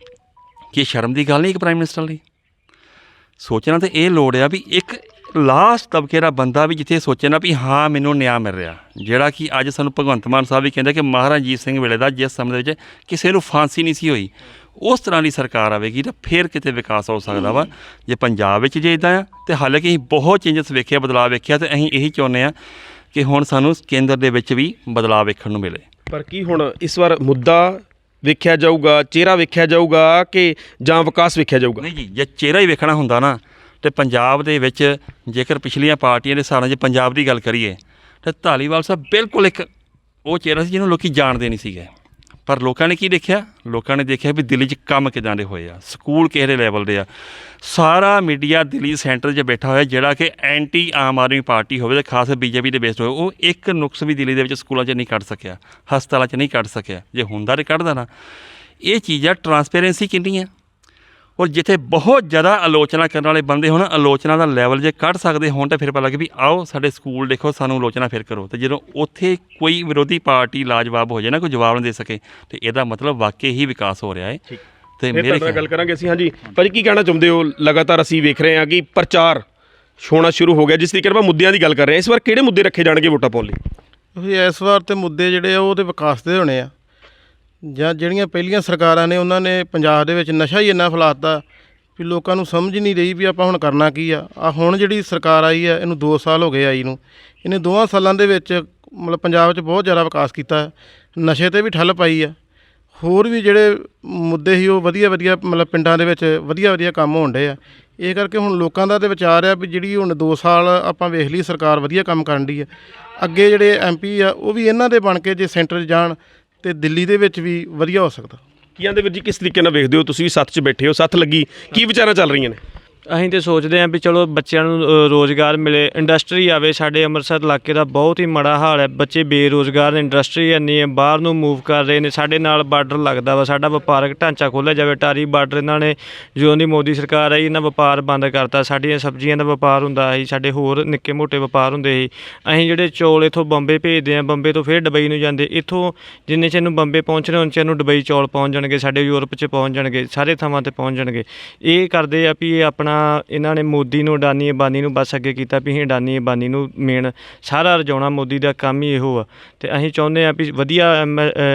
ਕੀ ਸ਼ਰਮ ਦੀ ਗੱਲ ਨਹੀਂ ਇੱਕ ਪ੍ਰਾਈਮ ਮਿਨਿਸਟਰ ਲਈ? ਸੋਚਣਾ ਤੇ ਇਹ ਲੋੜ ਆ ਵੀ ਇੱਕ ਲਾਸਟ ਤਬਕੇ ਦਾ ਬੰਦਾ ਵੀ ਜਿੱਥੇ ਸੋਚੇ ਨਾ ਵੀ ਹਾਂ, ਮੈਨੂੰ ਨਿਆਂ ਮਿਲ ਰਿਹਾ। ਜਿਹੜਾ ਕਿ ਅੱਜ ਸਾਨੂੰ ਭਗਵੰਤ ਮਾਨ ਸਾਹਿਬ ਵੀ ਕਹਿੰਦੇ ਕਿ ਮਹਾਰਾਜ ਸਿੰਘ ਵੇਲੇ ਦਾ ਜਿਸ ਸਮੇਂ ਦੇ ਵਿੱਚ ਕਿਸੇ ਨੂੰ ਫਾਂਸੀ ਨਹੀਂ ਸੀ ਹੋਈ। ਉਸ ਤਰ੍ਹਾਂ ਦੀ ਸਰਕਾਰ ਆਵੇਗੀ ਤਾਂ ਫਿਰ ਕਿਤੇ ਵਿਕਾਸ ਹੋ ਸਕਦਾ ਵਾ। ਜੇ ਪੰਜਾਬ ਵਿੱਚ ਜੇ ਇਦਾਂ ਆ ਤੇ ਹਾਲਾਂਕਿ ਅਸੀਂ ਬਹੁਤ ਚੇਂਜਸ ਵੇਖਿਆ ਬਦਲਾਅ ਵੇਖਿਆ ਤੇ ਅਸੀਂ ਇਹੀ ਚਾਹੁੰਦੇ ਆ ਕਿ ਹੁਣ ਸਾਨੂੰ ਕੇਂਦਰ ਦੇ ਵਿੱਚ ਵੀ ਬਦਲਾਅ ਵੇਖਣ ਨੂੰ ਮਿਲੇ। ਪਰ ਕੀ ਹੁਣ ਇਸ ਵਾਰ ਮੁੱਦਾ ਵੇਖਿਆ ਜਾਊਗਾ ਚਿਹਰਾ ਵੇਖਿਆ ਜਾਊਗਾ ਕਿ ਜਾਂ ਵਿਕਾਸ ਵੇਖਿਆ ਜਾਊਗਾ? ਨਹੀਂ ਜੀ ਜੇ ਚਿਹਰਾ ਹੀ ਵੇਖਣਾ ਹੁੰਦਾ ਨਾ ਤੇ ਪੰਜਾਬ ਦੇ ਵਿੱਚ ਜੇਕਰ ਪਿਛਲੀਆਂ ਪਾਰਟੀਆਂ ਦੇ ਸਾਰਾਂ 'ਚ ਪੰਜਾਬ ਦੀ ਗੱਲ ਕਰੀਏ ਤੇ ਧਾਲੀਵਾਲ ਸਾਹਿਬ ਬਿਲਕੁਲ ਇੱਕ ਉਹ ਚਿਹਰਾ ਸੀ ਜਿਹਨੂੰ ਲੋਕੀ ਜਾਣਦੇ ਨਹੀਂ ਸੀਗੇ। ਪਰ ਲੋਕਾਂ ਨੇ ਕੀ ਦੇਖਿਆ? ਲੋਕਾਂ ਨੇ ਦੇਖਿਆ ਵੀ ਦਿੱਲੀ 'ਚ ਕੰਮ ਕਿਦਾਂ ਦੇ ਹੋਏ ਆ? ਸਕੂਲ ਕਿਹੜੇ ਲੈਵਲ ਦੇ ਆ? ਸਾਰਾ ਮੀਡੀਆ ਦਿੱਲੀ ਸੈਂਟਰ 'ਚ ਬੈਠਾ ਹੋਇਆ, ਜਿਹੜਾ ਕਿ ਐਂਟੀ ਆਮ ਆਦਮੀ ਪਾਰਟੀ ਹੋਵੇ ਤੇ ਖਾਸ ਬੀਜੇਪੀ ਦੇ ਬੇਸਡ ਹੋਵੇ ਉਹ ਇੱਕ ਨੁਕਸ ਵੀ ਦਿੱਲੀ ਦੇ ਵਿੱਚ ਸਕੂਲਾਂ 'ਚ ਨਹੀਂ ਕੱਢ ਸਕਿਆ, ਹਸਪਤਾਲਾਂ 'ਚ ਨਹੀਂ ਕੱਢ ਸਕਿਆ। ਜੇ ਹੁੰਦਾ ਤੇ ਕੱਢਦਾ ਨਾ। ਇਹ ਚੀਜ਼ ਆ ਟਰਾਂਸਪੇਰੈਂਸੀ ਕਿੰਨੀ ਆ ਔਰ ਜਿੱਥੇ ਬਹੁਤ ਜ਼ਿਆਦਾ ਆਲੋਚਨਾ ਕਰਨ ਵਾਲੇ ਬੰਦੇ ਹੋਣ ਆਲੋਚਨਾ ਦਾ ਲੈਵਲ ਜੇ ਕੱਢ ਸਕਦੇ ਹੋਣ ਤਾਂ ਫਿਰ ਪਤਾ ਲੱਗੇ ਵੀ ਆਓ ਸਾਡੇ ਸਕੂਲ ਦੇਖੋ ਸਾਨੂੰ ਆਲੋਚਨਾ ਫਿਰ ਕਰੋ। ਤੇ ਜਦੋਂ ਉੱਥੇ ਕੋਈ ਵਿਰੋਧੀ ਪਾਰਟੀ ਲਾਜਵਾਬ ਹੋ ਜਾਏ ਨਾ ਕੋਈ ਜਵਾਬ ਨਾ ਦੇ ਸਕੇ ਤੇ ਇਹਦਾ ਮਤਲਬ ਵਾਕਈ ਹੀ ਵਿਕਾਸ ਹੋ ਰਿਹਾ ਹੈ। ਤੇ ਮੇਰੇ ਨਾਲ ਗੱਲ ਕਰਾਂਗੇ ਅਸੀਂ ਹਾਂਜੀ। ਭਾਜੀ ਕੀ ਕਹਿਣਾ ਚਾਹੁੰਦੇ ਹੋ? ਲਗਾਤਾਰ ਅਸੀਂ ਵੇਖ ਰਹੇ ਹਾਂ ਕਿ ਪ੍ਰਚਾਰ ਹੋਣਾ ਸ਼ੁਰੂ ਹੋ ਗਿਆ। ਜਿਸ ਤਰੀਕੇ ਨਾਲ ਆਪਾਂ ਮੁੱਦਿਆਂ ਦੀ ਗੱਲ ਕਰ ਰਹੇ ਹਾਂ ਇਸ ਵਾਰ ਕਿਹੜੇ ਮੁੱਦੇ ਰੱਖੇ ਜਾਣਗੇ ਵੋਟਾਂ ਪਾਉਣ ਲਈ? ਤੁਸੀਂ ਇਸ ਵਾਰ ਤੇ ਮੁੱਦੇ ਜਿਹੜੇ ਆ ਉਹ ਤੇ ਵਿਕਾਸ ਦੇ ਹੋਣੇ ਆ। ਜਾਂ ਜਿਹੜੀਆਂ ਪਹਿਲੀਆਂ ਸਰਕਾਰਾਂ ਨੇ, ਉਹਨਾਂ ਨੇ ਪੰਜਾਬ ਦੇ ਵਿੱਚ ਨਸ਼ਾ ਹੀ ਇੰਨਾ ਫੈਲਾਤਾ ਵੀ ਲੋਕਾਂ ਨੂੰ ਸਮਝ ਨਹੀਂ ਰਹੀ ਵੀ ਆਪਾਂ ਹੁਣ ਕਰਨਾ ਕੀ ਆ। ਆ ਹੁਣ ਜਿਹੜੀ ਸਰਕਾਰ ਆਈ ਆ ਇਹਨੂੰ 2 ਸਾਲ ਹੋ ਗਏ ਆਈ ਨੂੰ। ਇਹਨੇ ਦੋਵਾਂ ਸਾਲਾਂ ਦੇ ਵਿੱਚ ਮਤਲਬ ਪੰਜਾਬ 'ਚ ਬਹੁਤ ਜ਼ਿਆਦਾ ਵਿਕਾਸ ਕੀਤਾ। ਨਸ਼ੇ ਤੇ ਵੀ ਠੱਲ ਪਾਈ ਆ। ਹੋਰ ਵੀ ਜਿਹੜੇ ਮੁੱਦੇ ਸੀ, ਉਹ ਵਧੀਆ ਵਧੀਆ ਮਤਲਬ ਪਿੰਡਾਂ ਦੇ ਵਿੱਚ ਵਧੀਆ ਵਧੀਆ ਕੰਮ ਹੋਣ ਡੇ ਆ। ਇਹ ਕਰਕੇ ਹੁਣ ਲੋਕਾਂ ਦਾ ਤੇ ਵਿਚਾਰ ਆ ਵੀ ਜਿਹੜੀ ਹੁਣ 2 ਸਾਲ ਆਪਾਂ ਵੇਖ ਲਈ ਸਰਕਾਰ ਵਧੀਆ ਕੰਮ ਕਰਨ ਦੀ ਆ। ਅੱਗੇ ਜਿਹੜੇ ਐਮਪੀ ਆ, ਉਹ ਵੀ ਇਹਨਾਂ ਦੇ ਬਣ ਕੇ ਜੇ ਸੈਂਟਰ 'ਚ ਜਾਣ ਤੇ ਦਿੱਲੀ ਦੇ ਵਿੱਚ ਵੀ ਵਧੀਆ ਹੋ ਸਕਦਾ। ਕੀ ਆਂਦੇ ਵੀਰ ਜੀ, ਕਿਸ ਤਰੀਕੇ ਨਾਲ ਵੇਖਦੇ ਹੋ? ਤੁਸੀਂ ਵੀ ਸੱਥ 'ਚ ਬੈਠੇ ਹੋ, ਸੱਥ ਲੱਗੀ। ਕੀ ਵਿਚਾਰਾਂ ਚੱਲ ਰਹੀਆਂ ਨੇ? ਅਸੀਂ ਤੇ ਸੋਚਦੇ ਹਾਂ ਵੀ ਚਲੋ ਬੱਚਿਆਂ ਨੂੰ ਅ, ਰੋਜ਼ਗਾਰ ਮਿਲੇ। ਇੰਡਸਟਰੀ ਆਵੇ ਸਾਡੇ ਅੰਮ੍ਰਿਤਸਰ ਇਲਾਕੇ ਦਾ ਬਹੁਤ ਹੀ ਮਾੜਾ ਹਾਲ ਹੈ। ਬੱਚੇ ਬੇਰੋਜ਼ਗਾਰ ਨੇ ਇੰਡਸਟਰੀ ਇੰਨੀ ਹੈ ਬਾਹਰ ਨੂੰ ਮੂਵ ਕਰ ਰਹੇ ਨੇ। ਸਾਡੇ ਨਾਲ ਬਾਰਡਰ ਲੱਗਦਾ ਵਾ ਸਾਡਾ ਵਪਾਰਕ ਢਾਂਚਾ ਖੋਲ੍ਹਿਆ ਜਾਵੇ। ਟਾਰੀ ਬਾਰਡਰ ਇਹਨਾਂ ਨੇ ਜਦੋਂ ਦੀ ਮੋਦੀ ਸਰਕਾਰ ਆਈ ਇਹਨਾਂ ਵਪਾਰ ਬੰਦ ਕਰਤਾ। ਸਾਡੀਆਂ ਸਬਜ਼ੀਆਂ ਦਾ ਵਪਾਰ ਹੁੰਦਾ ਸੀ ਸਾਡੇ ਹੋਰ ਨਿੱਕੇ ਮੋਟੇ ਵਪਾਰ ਹੁੰਦੇ ਸੀ। ਅਸੀਂ ਜਿਹੜੇ ਚੌਲ ਇਥੋਂ ਬੰਬੇ ਭੇਜਦੇ ਆ ਬੰਬੇ ਤੋਂ ਫਿਰ ਦੁਬਈ ਨੂੰ ਜਾਂਦੇ। ਇਥੋਂ ਜਿੰਨੇ ਚਿਰ ਨੂੰ ਬੰਬੇ ਪਹੁੰਚਣੇ ਉਹਨਾਂ ਚਿਰ ਨੂੰ ਦੁਬਈ ਚੌਲ ਪਹੁੰਚ ਜਾਣਗੇ ਸਾਡੇ ਯੂਰਪ 'ਚ ਪਹੁੰਚ ਜਾਣਗੇ ਸਾਰੇ ਥਾਵਾਂ ਤੇ ਪਹੁੰਚ ਜਾਣਗੇ। ਇਹ ਕਰਦੇ ਆ ਵੀ ਇਹ ਆਪਣਾ ਇਹਨਾਂ ਨੇ ਮੋਦੀ ਨੂੰ, ਅਡਾਨੀ ਅਬਾਨੀ ਨੂੰ ਬਸ ਅੱਗੇ ਕੀਤਾ ਵੀ ਅਸੀਂ ਅਡਾਨੀ ਅਬਾਨੀ ਨੂੰ ਮੇਨ ਸਾਰਾ ਰਜਾਉਣਾ, ਮੋਦੀ ਦਾ ਕੰਮ ਹੀ ਇਹੋ ਆ। ਤੇ ਅਸੀਂ ਚਾਹੁੰਦੇ ਆ ਵੀ ਵਧੀਆ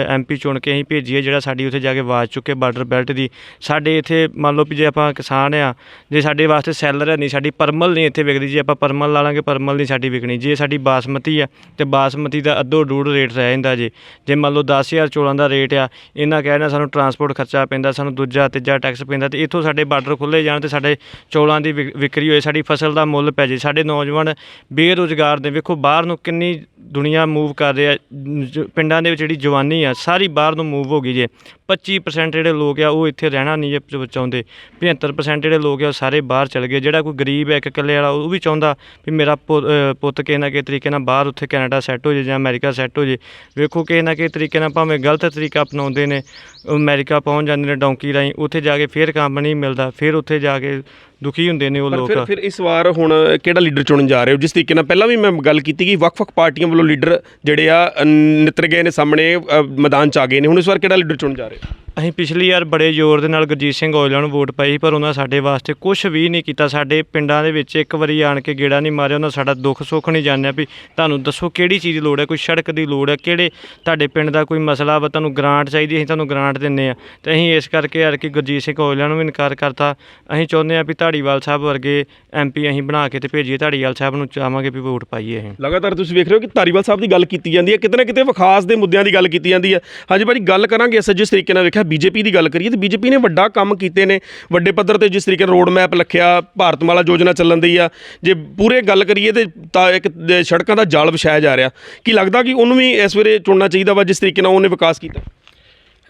ਐਮਪੀ ਚੁਣ ਕੇ ਅਸੀਂ ਭੇਜੀਏ ਜਿਹੜਾ ਸਾਡੀ ਉੱਥੇ ਜਾ ਕੇ ਆਵਾਜ਼ ਚੁੱਕੇ ਬਾਰਡਰ ਬੈਲਟ ਦੀ। ਸਾਡੇ ਇੱਥੇ ਮੰਨ ਲਓ ਵੀ ਜੇ ਆਪਾਂ ਕਿਸਾਨ ਆ ਜੇ ਸਾਡੇ ਵਾਸਤੇ ਸੈਲਰ ਹੈ ਨਹੀਂ, ਸਾਡੀ ਪਰਮਲ ਨਹੀਂ ਇੱਥੇ ਵਿਕਦੀ। ਜੇ ਆਪਾਂ ਪਰਮਲ ਲਾ ਲਾਂਗੇ, ਪਰਮਲ ਨਹੀਂ ਸਾਡੀ ਵਿਕਣੀ। ਜੇ ਸਾਡੀ ਬਾਸਮਤੀ ਆ ਤੇ ਬਾਸਮਤੀ ਦਾ ਅੱਧੋ ਡੂੜ ਰੇਟ ਰਹਿ ਜਾਂਦਾ ਜੇ। ਜੇ ਮੰਨ ਲਓ 10000 ਚੋਲਾਂ ਦਾ ਰੇਟ ਆ, ਇਹਨਾਂ ਕਹਿਣਾ ਸਾਨੂੰ ਟਰਾਂਸਪੋਰਟ ਖਰਚਾ ਪੈਂਦਾ, ਸਾਨੂੰ ਦੂਜਾ, ਤੀਜਾ ਟੈਕਸ ਪੈਂਦਾ, ਤੇ ਇੱਥੋਂ ਸਾਡੇ ਬਾਰਡਰ ਖੁੱਲੇ ਜਾਣ ਤੇ ਸਾਡੇ ਚੌਲਾਂ ਦੀ ਵਿਕ- ਵਿਕਰੀ ਹੋਏ, ਸਾਡੀ ਫਸਲ ਦਾ ਮੁੱਲ ਪੈ ਜੇ। ਸਾਡੇ ਨੌਜਵਾਨ ਬੇਰੁਜ਼ਗਾਰ ਨੇ, ਵੇਖੋ ਬਾਹਰ ਨੂੰ ਕਿੰਨੀ ਦੁਨੀਆ ਮੂਵ ਕਰ ਰਿਹਾ ਜ- ਪਿੰਡਾਂ ਦੇ ਵਿੱਚ ਜਿਹੜੀ ਜਵਾਨੀ ਆ, ਸਾਰੀ ਬਾਹਰ ਨੂੰ ਮੂਵ ਹੋ ਗਈ ਜੇ। 25% ਜਿਹੜੇ ਲੋਕ ਆ, ਉਹ ਇੱਥੇ ਰਹਿਣਾ ਨਹੀਂ ਜੇ ਚਾਹੁੰਦੇ। 75% ਜਿਹੜੇ ਲੋਕ ਆ, ਉਹ ਸਾਰੇ ਬਾਹਰ ਚਲੇ ਗਏ। ਜਿਹੜਾ ਕੋਈ ਗਰੀਬ ਹੈ, ਇੱਕ ਇਕੱਲੇ ਵਾਲਾ, ਉਹ ਵੀ ਚਾਹੁੰਦਾ ਵੀ ਮੇਰਾ ਪੁ- ਅਹ, ਪੁੱਤ ਕਿਸੇ ਨਾ ਕਿਸੇ ਤਰੀਕੇ ਨਾਲ ਬਾਹਰ ਉੱਥੇ ਕੈਨੇਡਾ ਸੈੱਟ ਹੋ ਜੇ ਜਾਂ ਅਮਰੀਕਾ ਸੈੱਟ ਹੋ ਜੇ। ਵੇਖੋ ਕਿਸੇ ਨਾ ਕਿਸੇ ਤਰੀਕੇ ਨਾਲ ਭਾਵੇਂ ਗਲਤ ਤਰੀਕਾ ਅਪਣਾਉਂਦੇ ਨੇ ਉਹ ਅਮਰੀਕਾ ਪਹੁੰਚ ਜਾਂਦੇ ਨੇ ਡੌਂਕੀ ਰਾਹੀਂ, ਉੱਥੇ ਜਾ ਕੇ ਫਿਰ ਕੰਮ ਨਹੀਂ ਮਿਲਦਾ, ਫਿਰ ਉੱਥੇ ਜਾ ਕੇ ਦੁਖੀ ਹੁੰਦੇ ਨੇ ਉਹ ਪਰ ਫਿਰ ਲੋਕ। ਫਿਰ ਇਸ ਵਾਰ ਹੁਣ ਕਿਹੜਾ ਲੀਡਰ ਚੁਣਨ ਜਾ ਰਹੇ ਹੋ? ਜਿਸ ਤਰੀਕੇ ਨਾਲ ਪਹਿਲਾਂ ਵੀ ਮੈਂ ਗੱਲ ਕੀਤੀ ਕਿ ਵੱਖ-ਵੱਖ ਪਾਰਟੀਆਂ ਵੱਲੋਂ ਲੀਡਰ ਜਿਹੜੇ ਆ ਨਿੱਤਰ ਗਏ ਨੇ ਸਾਹਮਣੇ ਅ, ਮੈਦਾਨ ਚ ਆ ਗਏ ਨੇ। ਹੁਣ ਇਸ ਵਾਰ ਕਿਹੜਾ ਲੀਡਰ ਚੁਣਨ ਜਾ ਰਹੇ ਹੋ? ਅਸੀਂ ਪਿਛਲੀ ਵਾਰ ਬੜੇ ਜ਼ੋਰ ਦੇ ਨਾਲ ਗੁਰਜੀਤ ਸਿੰਘ ਔਜਲਾ ਨੂੰ ਵੋਟ ਪਾਈ ਸੀ, ਪਰ ਉਹਨਾਂ ਸਾਡੇ ਵਾਸਤੇ ਕੁਝ ਵੀ ਨਹੀਂ ਕੀਤਾ। ਸਾਡੇ ਪਿੰਡਾਂ ਦੇ ਵਿੱਚ ਇੱਕ ਵਾਰੀ ਆਣ ਕੇ ਗੇੜਾ ਨਹੀਂ ਮਾਰਿਆ, ਉਹਨਾਂ ਸਾਡਾ ਦੁੱਖ ਸੁੱਖ ਨਹੀਂ ਜਾਣਿਆ ਵੀ ਤੁਹਾਨੂੰ ਦੱਸੋ ਕਿਹੜੀ ਚੀਜ਼ ਦੀ ਲੋੜ ਹੈ, ਕੋਈ ਸੜਕ ਦੀ ਲੋੜ ਹੈ, ਕਿਹੜੇ ਤੁਹਾਡੇ ਪਿੰਡ ਦਾ ਕੋਈ ਮਸਲਾ ਵਾ, ਤੁਹਾਨੂੰ ਗ੍ਰਾਂਟ ਚਾਹੀਦੀ ਅਸੀਂ ਤੁਹਾਨੂੰ ਗ੍ਰਾਂਟ ਦਿੰਨੇ ਆ ਤੇ ਅਸੀਂ ਇਸ ਕਰਕੇ ਯਾਰ ਕਿ ਗੁਰਜੀਤ ਸਿੰਘ ਔਜਲਾ ਨੂੰ ਵੀ ਇਨਕਾਰ ਕਰਤਾ। ਅਸੀਂ ਚਾਹੁੰਦੇ ਆ ਵੀ ਧਾੜੀਵਾਲ ਸਾਹਿਬ ਵਰਗੇ ਐਮਪੀ ਅਸੀਂ ਬਣਾ ਕੇ ਤੇ ਭੇਜੀਏ ਧਾੜੀਵਾਲ ਸਾਹਿਬ ਨੂੰ ਚਾਹਾਂਗੇ ਵੀ ਵੋਟ ਪਾਈਏ ਅਸੀਂ। ਲਗਾਤਾਰ ਤੁਸੀਂ ਵੇਖ ਰਹੇ ਹੋ ਕਿ ਧਾਰੀਵਾਲ ਸਾਹਿਬ ਦੀ ਗੱਲ ਕੀਤੀ ਜਾਂਦੀ ਹੈ, ਕਿਤੇ ਨਾ ਕਿਤੇ ਵਿਕਾਸ ਦੇ ਮੁੱਦਿਆਂ ਦੀ ਗੱਲ ਕੀਤੀ ਜਾਂਦੀ ਹੈ। ਹਾਂਜੀ ਭਾਜੀ, ਗੱਲ ਕਰਾਂਗੇ ਅਸੀਂ ਜਿਸ ਤਰੀਕੇ ਨਾਲ ਵੇਖਿਆ। ਬੀਜੇਪੀ ਦੀ ਗੱਲ ਕਰੀਏ ਤੇ ਬੀਜੇਪੀ ਨੇ ਵੱਡਾ ਕੰਮ ਕੀਤੇ ਨੇ। ਵੱਡੇ ਪੱਧਰ ਤੇ ਜਿਸ ਤਰੀਕੇ ਨਾਲ ਰੋਡ ਮੈਪ ਲਿਖਿਆ ਭਾਰਤਮਾਲਾ ਯੋਜਨਾ ਚੱਲਣ ਦੀ ਆ। ਜੇ ਪੂਰੇ ਗੱਲ ਕਰੀਏ ਤੇ ਤਾਂ ਇੱਕ ਸੜਕਾਂ ਦਾ ਜਾਲ ਵਿਛਾਇਆ ਜਾ ਰਿਹਾ। ਕੀ ਲੱਗਦਾ ਕਿ ਉਹਨੂੰ ਵੀ ਇਸ ਵੇਲੇ ਚੁਣਨਾ ਚਾਹੀਦਾ ਵਾ, ਜਿਸ ਤਰੀਕੇ ਨਾਲ ਉਹਨੇ ਵਿਕਾਸ ਕੀਤਾ?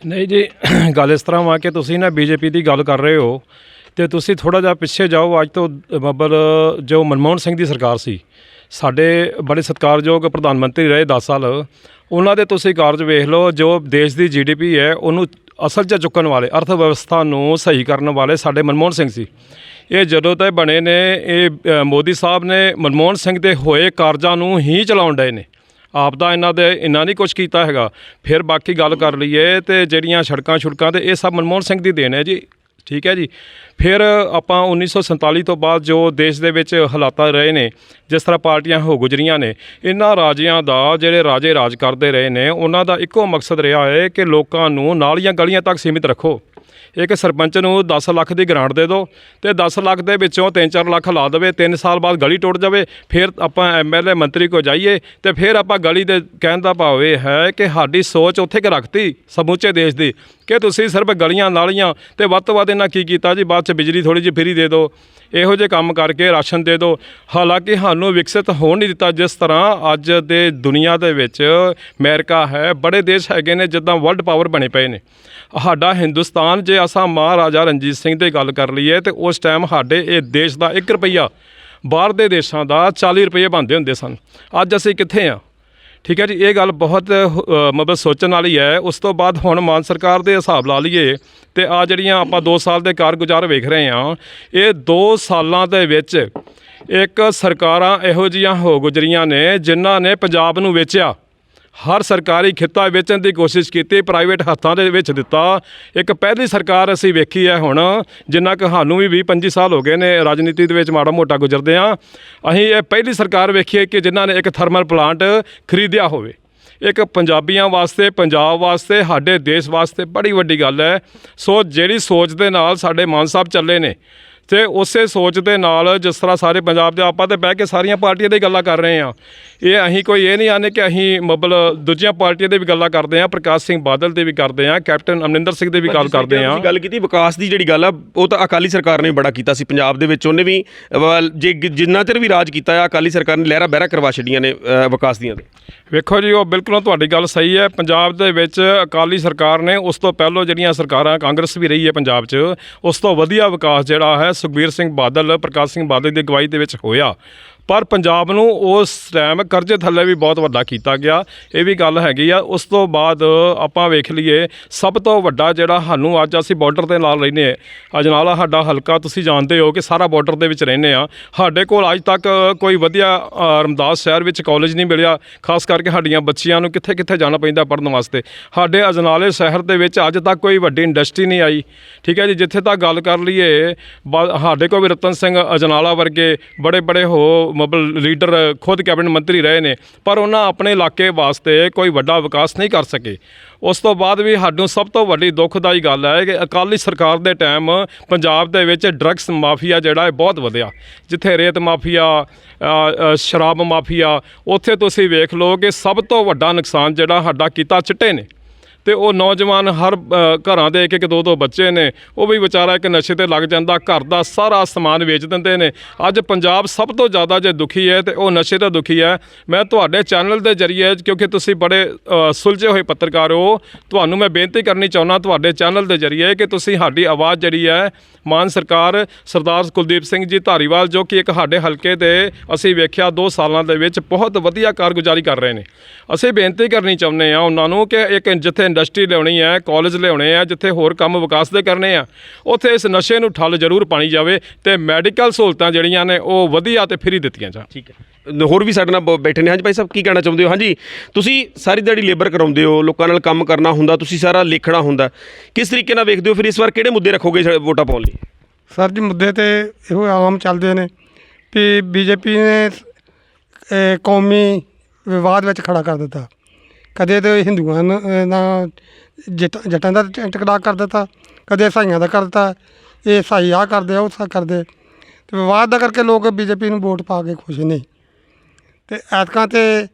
ਨਹੀਂ ਜੀ, ਗੱਲ ਇਸ ਤਰ੍ਹਾਂ ਵਾ ਕਿ ਤੁਸੀਂ ਨਾ ਬੀਜੇਪੀ ਦੀ ਗੱਲ ਕਰ ਰਹੇ ਹੋ ਤੇ ਤੁਸੀਂ ਥੋੜਾ ਜਿਹਾ ਪਿੱਛੇ ਜਾਓ। ਅੱਜ ਤੋਂ ਮਤਲਬ ਜੋ ਮਨਮੋਹਨ ਸਿੰਘ ਦੀ ਸਰਕਾਰ ਸੀ, ਸਾਡੇ ਬੜੇ ਸਤਿਕਾਰਯੋਗ ਪ੍ਰਧਾਨ ਮੰਤਰੀ ਰਹੇ 10 ਸਾਲ। ਉਹਨਾਂ ਦੇ ਤੁਸੀਂ ਕਾਰਜ ਵੇਖ ਲਓ, ਜੋ ਦੇਸ਼ ਦੀ ਜੀਡੀਪੀ ਹੈ, ਉਹਨੂੰ ਅਸਲ 'ਚ ਚੁੱਕਣ ਵਾਲੇ ਅਰਥ ਵਿਵਸਥਾ ਨੂੰ ਸਹੀ ਕਰਨ ਵਾਲੇ ਸਾਡੇ ਮਨਮੋਹਨ ਸਿੰਘ ਸੀ। ਇਹ ਜਦੋਂ ਤੋਂ ਬਣੇ ਨੇ, ਇਹ ਮੋਦੀ ਸਾਹਿਬ ਨੇ ਮਨਮੋਹਨ ਸਿੰਘ ਦੇ ਹੋਏ ਕਾਰਜਾਂ ਨੂੰ ਹੀ ਚਲਾਉਣ ਡਏ ਨੇ। ਆਪ ਦਾ ਇਹਨਾਂ ਦੇ ਇੰਨਾ ਨਹੀਂ ਕੁਝ ਕੀਤਾ ਹੈਗਾ। ਫਿਰ ਬਾਕੀ ਗੱਲ ਕਰ ਲਈਏ ਤੇ ਜਿਹੜੀਆਂ ਸੜਕਾਂ ਛੁੜਕਾਂ ਤੇ ਇਹ ਸਭ ਮਨਮੋਹਨ ਸਿੰਘ ਦੀ ਦੇਣ ਹੈ ਜੀ। ਠੀਕ ਹੈ ਜੀ। ਫਿਰ ਆਪਾਂ 1947 ਤੋਂ ਬਾਅਦ ਜੋ ਦੇਸ਼ ਦੇ ਵਿੱਚ ਹਾਲਾਤਾਂ ਰਹੇ ਨੇ, ਜਿਸ ਤਰ੍ਹਾਂ ਪਾਰਟੀਆਂ ਹੋ ਗੁਜਰੀਆਂ ਨੇ, ਇਹਨਾਂ ਰਾਜਿਆਂ ਦਾ ਜਿਹੜੇ ਰਾਜੇ ਰਾਜ ਕਰਦੇ ਰਹੇ ਨੇ, ਉਹਨਾਂ ਦਾ ਇੱਕੋ ਮਕਸਦ ਰਿਹਾ ਹੈ ਕਿ ਲੋਕਾਂ ਨੂੰ ਨਾਲੀਆਂ ਗਲੀਆਂ ਤੱਕ ਸੀਮਿਤ ਰੱਖੋ। ਇੱਕ ਸਰਪੰਚ ਨੂੰ 10 ਲੱਖ ਦੀ ਗ੍ਰਾਂਟ ਦੇ ਦਿਓ ਤੇ 10 ਲੱਖ ਦੇ ਵਿੱਚੋਂ 3-4 ਲੱਖ ਲਾ ਦੇਵੇ 3 ਸਾਲ ਬਾਅਦ ਗਲੀ ਟੁੱਟ ਜਾਵੇ, ਫਿਰ ਆਪਾਂ ਐਮਐਲਏ ਮੰਤਰੀ ਕੋ ਜਾਈਏ ਤੇ ਫਿਰ ਆਪਾਂ ਗਲੀ ਦੇ ਕਹਿਣ ਦਾ ਭਾਵ ਇਹ ਹੈ ਕਿ ਸਾਡੀ ਸੋਚ ਉੱਥੇ ਕਿ ਰੱਖਤੀ ਸਮੁੱਚੇ ਦੇਸ਼ ਦੀ। ਕਿ ਤੁਸੀਂ ਸਿਰਫ ਗਲੀਆਂ ਨਾਲੀਆਂ ਤੇ ਵੱਧ ਤੋਂ ਵੱਧ ਇਹਨਾਂ ਕੀ ਕੀਤਾ ਜੀ? ਬਾਅਦ ਚ ਬਿਜਲੀ ਥੋੜੀ ਜਿਹੀ ਫਰੀ ਦੇ ਦਿਓ। ਇਹੋ ਜਿਹੇ ਕੰਮ ਕਰਕੇ ਰਾਸ਼ਨ ਦੇ ਦਿਓ। ਹਾਲਾਂਕਿ ਸਾਨੂੰ ਵਿਕਸਿਤ ਹੋਣ ਨਹੀਂ ਦਿੱਤਾ ਜਿਸ ਤਰ੍ਹਾਂ ਅੱਜ ਦੇ ਦੁਨੀਆ ਦੇ ਵਿੱਚ ਅਮਰੀਕਾ ਹੈ, ਬੜੇ ਦੇਸ਼ ਹੈਗੇ ਨੇ ਜਿੱਦਾਂ ਵਰਲਡ ਪਾਵਰ ਬਣੇ ਪਏ ਨੇ। ਸਾਡਾ ਹਿੰਦੁਸਤਾਨ ਜੇ ਅਸਾਂ ਮਹਾਰਾਜਾ ਰਣਜੀਤ ਸਿੰਘ ਦੀ ਗੱਲ ਕਰ ਲਈਏ ਤੇ ਉਸ ਟਾਈਮ ਸਾਡੇ ਇਹ ਦੇਸ਼ ਦਾ 1 ਰੁਪਈਆ ਬਾਹਰ ਦੇ ਦੇਸ਼ਾਂ ਦਾ 40 ਰੁਪਏ ਬਣਦੇ ਹੁੰਦੇ ਸਨ। ਅੱਜ ਅਸੀਂ ਕਿੱਥੇ ਆ? ਠੀਕ ਹੈ ਜੀ ਇਹ ਗੱਲ ਬਹੁਤ ਅ, ਮਤਲਬ ਸੋਚਣ ਵਾਲੀ ਹੈ। ਉਸ ਤੋਂ ਬਾਅਦ ਹੁਣ ਮਾਨ ਸਰਕਾਰ ਦੇ ਹਿਸਾਬ ਲਾ ਲਈਏ ਤੇ ਆ ਜਿਹੜੀਆਂ ਆਪਾਂ 2 ਸਾਲ ਦੇ ਕਾਰਗੁਜ਼ਾਰ ਵੇਖ ਰਹੇ ਹਾਂ ਇਹ 2 ਸਾਲਾਂ ਦੇ ਵਿੱਚ ਇੱਕ ਸਰਕਾਰਾਂ ਇਹੋ ਜਿਹੀਆਂ ਹੋ ਗੁਜਰੀਆਂ ਨੇ ਜਿਨ੍ਹਾਂ ਨੇ ਪੰਜਾਬ ਨੂੰ ਵੇਚਿਆ। ਹਰ ਸਰਕਾਰੀ ਖਿੱਤਾ ਵੇਚਣ ਦੀ ਕੋਸ਼ਿਸ਼ ਕੀਤੀ, ਪ੍ਰਾਈਵੇਟ ਹੱਥਾਂ ਦੇ ਵਿੱਚ ਦਿੱਤਾ। ਇੱਕ ਪਹਿਲੀ ਸਰਕਾਰ ਅਸੀਂ ਵੇਖੀ ਹੈ ਹੁਣ, ਜਿੰਨਾ ਕਿ ਸਾਨੂੰ ਵੀ 20 25 ਸਾਲ ਹੋ ਗਏ ਨੇ ਰਾਜਨੀਤੀ ਦੇ ਵਿੱਚ ਮਾੜਾ ਮੋਟਾ ਗੁਜ਼ਰਦੇ ਆ ਅਸੀਂ ਇਹ ਪਹਿਲੀ ਸਰਕਾਰ ਵੇਖੀ ਹੈ ਕਿ ਜਿਨ੍ਹਾਂ ਨੇ ਇੱਕ ਥਰਮਲ ਪਲਾਂਟ ਖਰੀਦਿਆ ਹੋਵੇ। ਇੱਕ ਪੰਜਾਬੀਆਂ ਵਾਸਤੇ, ਪੰਜਾਬ ਵਾਸਤੇ, ਸਾਡੇ ਦੇਸ਼ ਵਾਸਤੇ ਬੜੀ ਵੱਡੀ ਗੱਲ ਹੈ। ਸੋ ਜਿਹੜੀ ਸੋਚ ਦੇ ਨਾਲ ਸਾਡੇ ਮਾਨ ਸਾਹਿਬ ਚੱਲੇ ਨੇ ਤੇ ਉਸੇ ਸੋਚ ਦੇ ਨਾਲ ਜਿਸ ਤਰ੍ਹਾਂ ਸਾਰੇ ਪੰਜਾਬ ਦੇ ਆਪਾਂ ਤੇ ਬਹਿ ਕੇ ਸਾਰੀਆਂ ਪਾਰਟੀਆਂ ਦੀ ਗੱਲਾਂ ਕਰ ਰਹੇ ਆ ਇਹ ਅਸੀਂ ਕੋਈ ਇਹ ਨਹੀਂ ਆਨੇ ਕਿ ਅਸੀਂ ਮਤਲਬ ਦੂਜੀਆਂ ਪਾਰਟੀਆਂ ਦੇ ਵੀ ਗੱਲਾਂ ਕਰਦੇ ਆ ਪ੍ਰਕਾਸ਼ ਸਿੰਘ ਬਾਦਲ ਦੇ ਵੀ ਕਰਦੇ ਆ ਕੈਪਟਨ ਅਮਰਿੰਦਰ ਸਿੰਘ ਦੇ ਵੀ ਗੱਲ ਕਰਦੇ ਆ ਗੱਲ ਕੀਤੀ ਵਿਕਾਸ ਦੀ ਜਿਹੜੀ ਗੱਲ ਆ ਉਹ ਤਾਂ ਅਕਾਲੀ ਸਰਕਾਰ ਨੇ ਬੜਾ ਕੀਤਾ ਸੀ ਪੰਜਾਬ ਦੇ ਵਿੱਚ। ਉਹਨੇ ਵੀ ਜੇ ਜਿੰਨਾ ਚਿਰ ਵੀ ਰਾਜ ਕੀਤਾ ਆ ਅਕਾਲੀ ਸਰਕਾਰ ਨੇ ਲਹਿਰਾ ਬਹਿਰਾ ਕਰਵਾ ਛੱਡੀਆਂ ਨੇ ਵਿਕਾਸ ਦੀਆਂ ਤੇ। ਵੇਖੋ ਜੀ ਉਹ ਬਿਲਕੁਲ ਤੁਹਾਡੀ ਗੱਲ ਸਹੀ ਹੈ। ਪੰਜਾਬ ਦੇ ਵਿੱਚ ਅਕਾਲੀ ਸਰਕਾਰ ਨੇ ਉਸ ਤੋਂ ਪਹਿਲਾਂ ਜਿਹੜੀਆਂ ਸਰਕਾਰਾਂ ਕਾਂਗਰਸ ਵੀ ਰਹੀ ਹੈ ਪੰਜਾਬ 'ਚ ਉਸ ਤੋਂ ਵਧੀਆ ਵਿਕਾਸ ਜਿਹੜਾ ਹੈ ਸੁਖਬੀਰ ਸਿੰਘ ਬਾਦਲ ਪ੍ਰਕਾਸ਼ ਸਿੰਘ ਬਾਦਲ ਦੀ ਅਗਵਾਈ ਦੇ ਵਿੱਚ ਹੋਇਆ। ਪਰ ਪੰਜਾਬ ਨੂੰ ਉਸ ਟਾਈਮ ਕਰਜ਼ੇ ਥੱਲੇ ਵੀ ਬਹੁਤ ਵੱਡਾ ਕੀਤਾ ਗਿਆ। ਇਹ ਵੀ ਗੱਲ ਹੈਗੀ ਆ। ਉਸ ਤੋਂ ਬਾਅਦ ਆਪਾਂ ਵੇਖ ਲਈਏ, ਸਭ ਤੋਂ ਵੱਡਾ ਜਿਹੜਾ ਸਾਨੂੰ ਅੱਜ ਅਸੀਂ ਬਾਰਡਰ ਦੇ ਨਾਲ ਰਹਿੰਦੇ ਹਾਂ। ਅਜਨਾਲਾ ਸਾਡਾ ਹਲਕਾ, ਤੁਸੀਂ ਜਾਣਦੇ ਹੋ ਕਿ ਸਾਰਾ ਬਾਰਡਰ ਦੇ ਵਿੱਚ ਰਹਿੰਦੇ ਆ ਸਾਡੇ ਕੋਲ ਅੱਜ ਤੱਕ ਕੋਈ ਵਧੀਆ ਰਮਦਾਸ ਸ਼ਹਿਰ ਵਿੱਚ ਕਾਲਜ ਨਹੀਂ ਮਿਲਿਆ। ਖਾਸ ਕਰਕੇ ਸਾਡੀਆਂ ਬੱਚੀਆਂ ਨੂੰ ਕਿੱਥੇ ਕਿੱਥੇ ਜਾਣਾ ਪੈਂਦਾ ਪੜ੍ਹਨ ਵਾਸਤੇ। ਸਾਡੇ ਅਜਨਾਲੇ ਸ਼ਹਿਰ ਦੇ ਵਿੱਚ ਅੱਜ ਤੱਕ ਕੋਈ ਵੱਡੀ ਇੰਡਸਟਰੀ ਨਹੀਂ ਆਈ। ਠੀਕ ਹੈ ਜੀ, ਜਿੱਥੇ ਤੱਕ ਗੱਲ ਕਰ ਲਈਏ, ਬਾ- ਸਾਡੇ ਕੋਲ ਵੀ ਰਤਨ ਸਿੰਘ ਅਜਨਾਲਾ ਵਰਗੇ ਬੜੇ ਬੜੇ ਹੋ ਮਤਲਬ ਲੀਡਰ ਖੁਦ ਕੈਬਨਿਟ ਮੰਤਰੀ ਰਹੇ ਨੇ, ਪਰ ਉਹਨਾਂ ਆਪਣੇ ਇਲਾਕੇ ਵਾਸਤੇ ਕੋਈ ਵੱਡਾ ਵਿਕਾਸ ਨਹੀਂ ਕਰ ਸਕੇ। ਉਸ ਤੋਂ ਬਾਅਦ ਵੀ ਸਾਨੂੰ ਸਭ ਤੋਂ ਵੱਡੀ ਦੁੱਖਦਾਈ ਗੱਲ ਹੈ ਕਿ ਅਕਾਲੀ ਸਰਕਾਰ ਦੇ ਟਾਈਮ ਪੰਜਾਬ ਦੇ ਵਿੱਚ ਡਰੱਗਸ ਮਾਫੀਆ ਜਿਹੜਾ ਹੈ ਬਹੁਤ ਵਧਿਆ। ਜਿੱਥੇ ਰੇਤ ਮਾਫੀਆ ਸ਼ਰਾਬ ਮਾਫੀਆ, ਉੱਥੇ ਤੁਸੀਂ ਵੇਖ ਲਓ ਕਿ ਸਭ ਤੋਂ ਵੱਡਾ ਨੁਕਸਾਨ ਜਿਹੜਾ ਸਾਡਾ ਕੀਤਾ ਚਿੱਟੇ ਨੇ। ਤੇ ਉਹ ਨੌਜਵਾਨ ਹਰ ਘਰਾਂ ਦੇ ਇੱਕ ਇੱਕ ਦੋ ਦੋ ਬੱਚੇ ਨੇ। ਉਹ ਵੀ ਵਿਚਾਰਾ ਇੱਕ ਨਸ਼ੇ ਤੇ ਲੱਗ ਜਾਂਦਾ, ਘਰ ਦਾ ਸਾਰਾ ਸਮਾਨ ਵੇਚ ਦਿੰਦੇ ਨੇ। ਅੱਜ ਪੰਜਾਬ ਸਭ ਤੋਂ ਜ਼ਿਆਦਾ ਜੇ ਦੁਖੀ ਹੈ ਤੇ ਉਹ ਨਸ਼ੇ ਤੋਂ ਦੁਖੀ ਹੈ। ਮੈਂ ਤੁਹਾਡੇ ਚੈਨਲ ਦੇ ਜਰੀਏ, ਕਿਉਂਕਿ ਤੁਸੀਂ ਬੜੇ ਸੁਲਝੇ ਹੋਏ ਪੱਤਰਕਾਰ ਹੋ, ਤੁਹਾਨੂੰ ਮੈਂ ਬੇਨਤੀ ਕਰਨੀ ਚਾਹੁੰਦਾ ਤੁਹਾਡੇ ਚੈਨਲ ਦੇ ਜਰੀਏ ਕਿ ਤੁਸੀਂ ਸਾਡੀ ਆਵਾਜ਼ ਜਿਹੜੀ ਹੈ, ਮਾਨ ਸਰਕਾਰ ਸਰਦਾਰ ਕੁਲਦੀਪ ਸਿੰਘ ਜੀ ਧਾਰੀਵਾਲ, ਜੋ ਕਿ ਇੱਕ ਸਾਡੇ ਹਲਕੇ 'ਤੇ ਅਸੀਂ ਵੇਖਿਆ 2 ਸਾਲਾਂ ਦੇ ਵਿੱਚ ਬਹੁਤ ਵਧੀਆ ਕਾਰਗੁਜ਼ਾਰੀ ਕਰ ਰਹੇ ਨੇ। ਅਸੀਂ ਬੇਨਤੀ ਕਰਨੀ ਚਾਹੁੰਦੇ ਆ ਉਹਨਾਂ ਨੂੰ ਕਿ ਇੱਕ ਜਿੱਥੇ ਇੰਡਸਟਰੀ ਲਿਆਉਣੀ ਹੈ ਕਾਲਜ ਲਿਆਉਣੇ ਆ ਜਿੱਥੇ ਹੋਰ ਕੰਮ ਵਿਕਾਸ ਦੇ ਕਰਨੇ ਆ ਉੱਥੇ ਇਸ ਨਸ਼ੇ ਨੂੰ ਠੱਲ ਜ਼ਰੂਰ ਪਾਣੀ ਜਾਵੇ ਤੇ ਮੈਡੀਕਲ ਸਹੂਲਤਾਂ ਜਿਹੜੀਆਂ ਨੇ ਉਹ ਵਧੀਆ ਤੇ ਫ੍ਰੀ ਦਿੱਤੀਆਂ ਜਾਣ। ਠੀਕ ਹੈ। ਹੋਰ ਵੀ ਸਾਡੇ ਨਾਲ ਬ- ਬੈਠੇ ਨੇ। ਹਾਂਜੀ ਭਾਈ ਸਾਹਿਬ ਕੀ ਕਹਿਣਾ ਚਾਹੁੰਦੇ ਹੋ? ਹਾਂਜੀ ਤੁਸੀਂ ਸਾਰੀ ਦਿਹਾੜੀ ਲੇਬਰ ਕਰਾਉਂਦੇ ਹੋ ਲੋਕਾਂ ਨਾਲ ਕੰਮ ਕਰਨਾ ਹੁੰਦਾ ਤੁਸੀਂ ਸਾਰਾ ਲਿਖਣਾ ਹੁੰਦਾ। ਕਿਸ ਤਰੀਕੇ ਨਾਲ ਵੇਖਦੇ ਹੋ? ਫਿਰ ਇਸ ਵਾਰ ਕਿਹੜੇ ਮੁੱਦੇ ਰੱਖੋਗੇ ਵੋਟਾਂ ਪਾਉਣ ਲਈ? ਸਰ ਜੀ ਮੁੱਦੇ ਤੇ ਇਹੋ ਆਮ ਚੱਲਦੇ ਨੇ ਵੀ ਬੀਜੇਪੀ ਨੇ ਕੌਮੀ ਵਿਵਾਦ ਵਿੱਚ ਖੜਾ ਕਰ ਦਿੱਤਾ। ਕਦੇ ਤੇ ਹਿੰਦੂਆਂ ਨੂੰ, ਅਹ, ਨਾਲ ਜੱਟ- ਜੱਟਾਂ ਦਾ ਟ- ਕਰ ਦਿੱਤਾ ਕਦੇ ਸਾਈਆਂ ਦਾ ਕਰ ਦਿੱਤਾ ਇਹ ਸਾਈ ਆਹ ਕਰਦੇ ਆ ਉਹ ਸਾ ਕਰਦੇ। ਤੇ ਵਿਵਾਦ ਦਾ ਕਰਕੇ ਲੋਕ ਬੀਜੇਪੀ ਨੂੰ ਵੋਟ ਪਾ ਕੇ ਖੁਸ਼ ਨਹੀਂ ਤੇ ਐਤਕਾਂ ਤੇ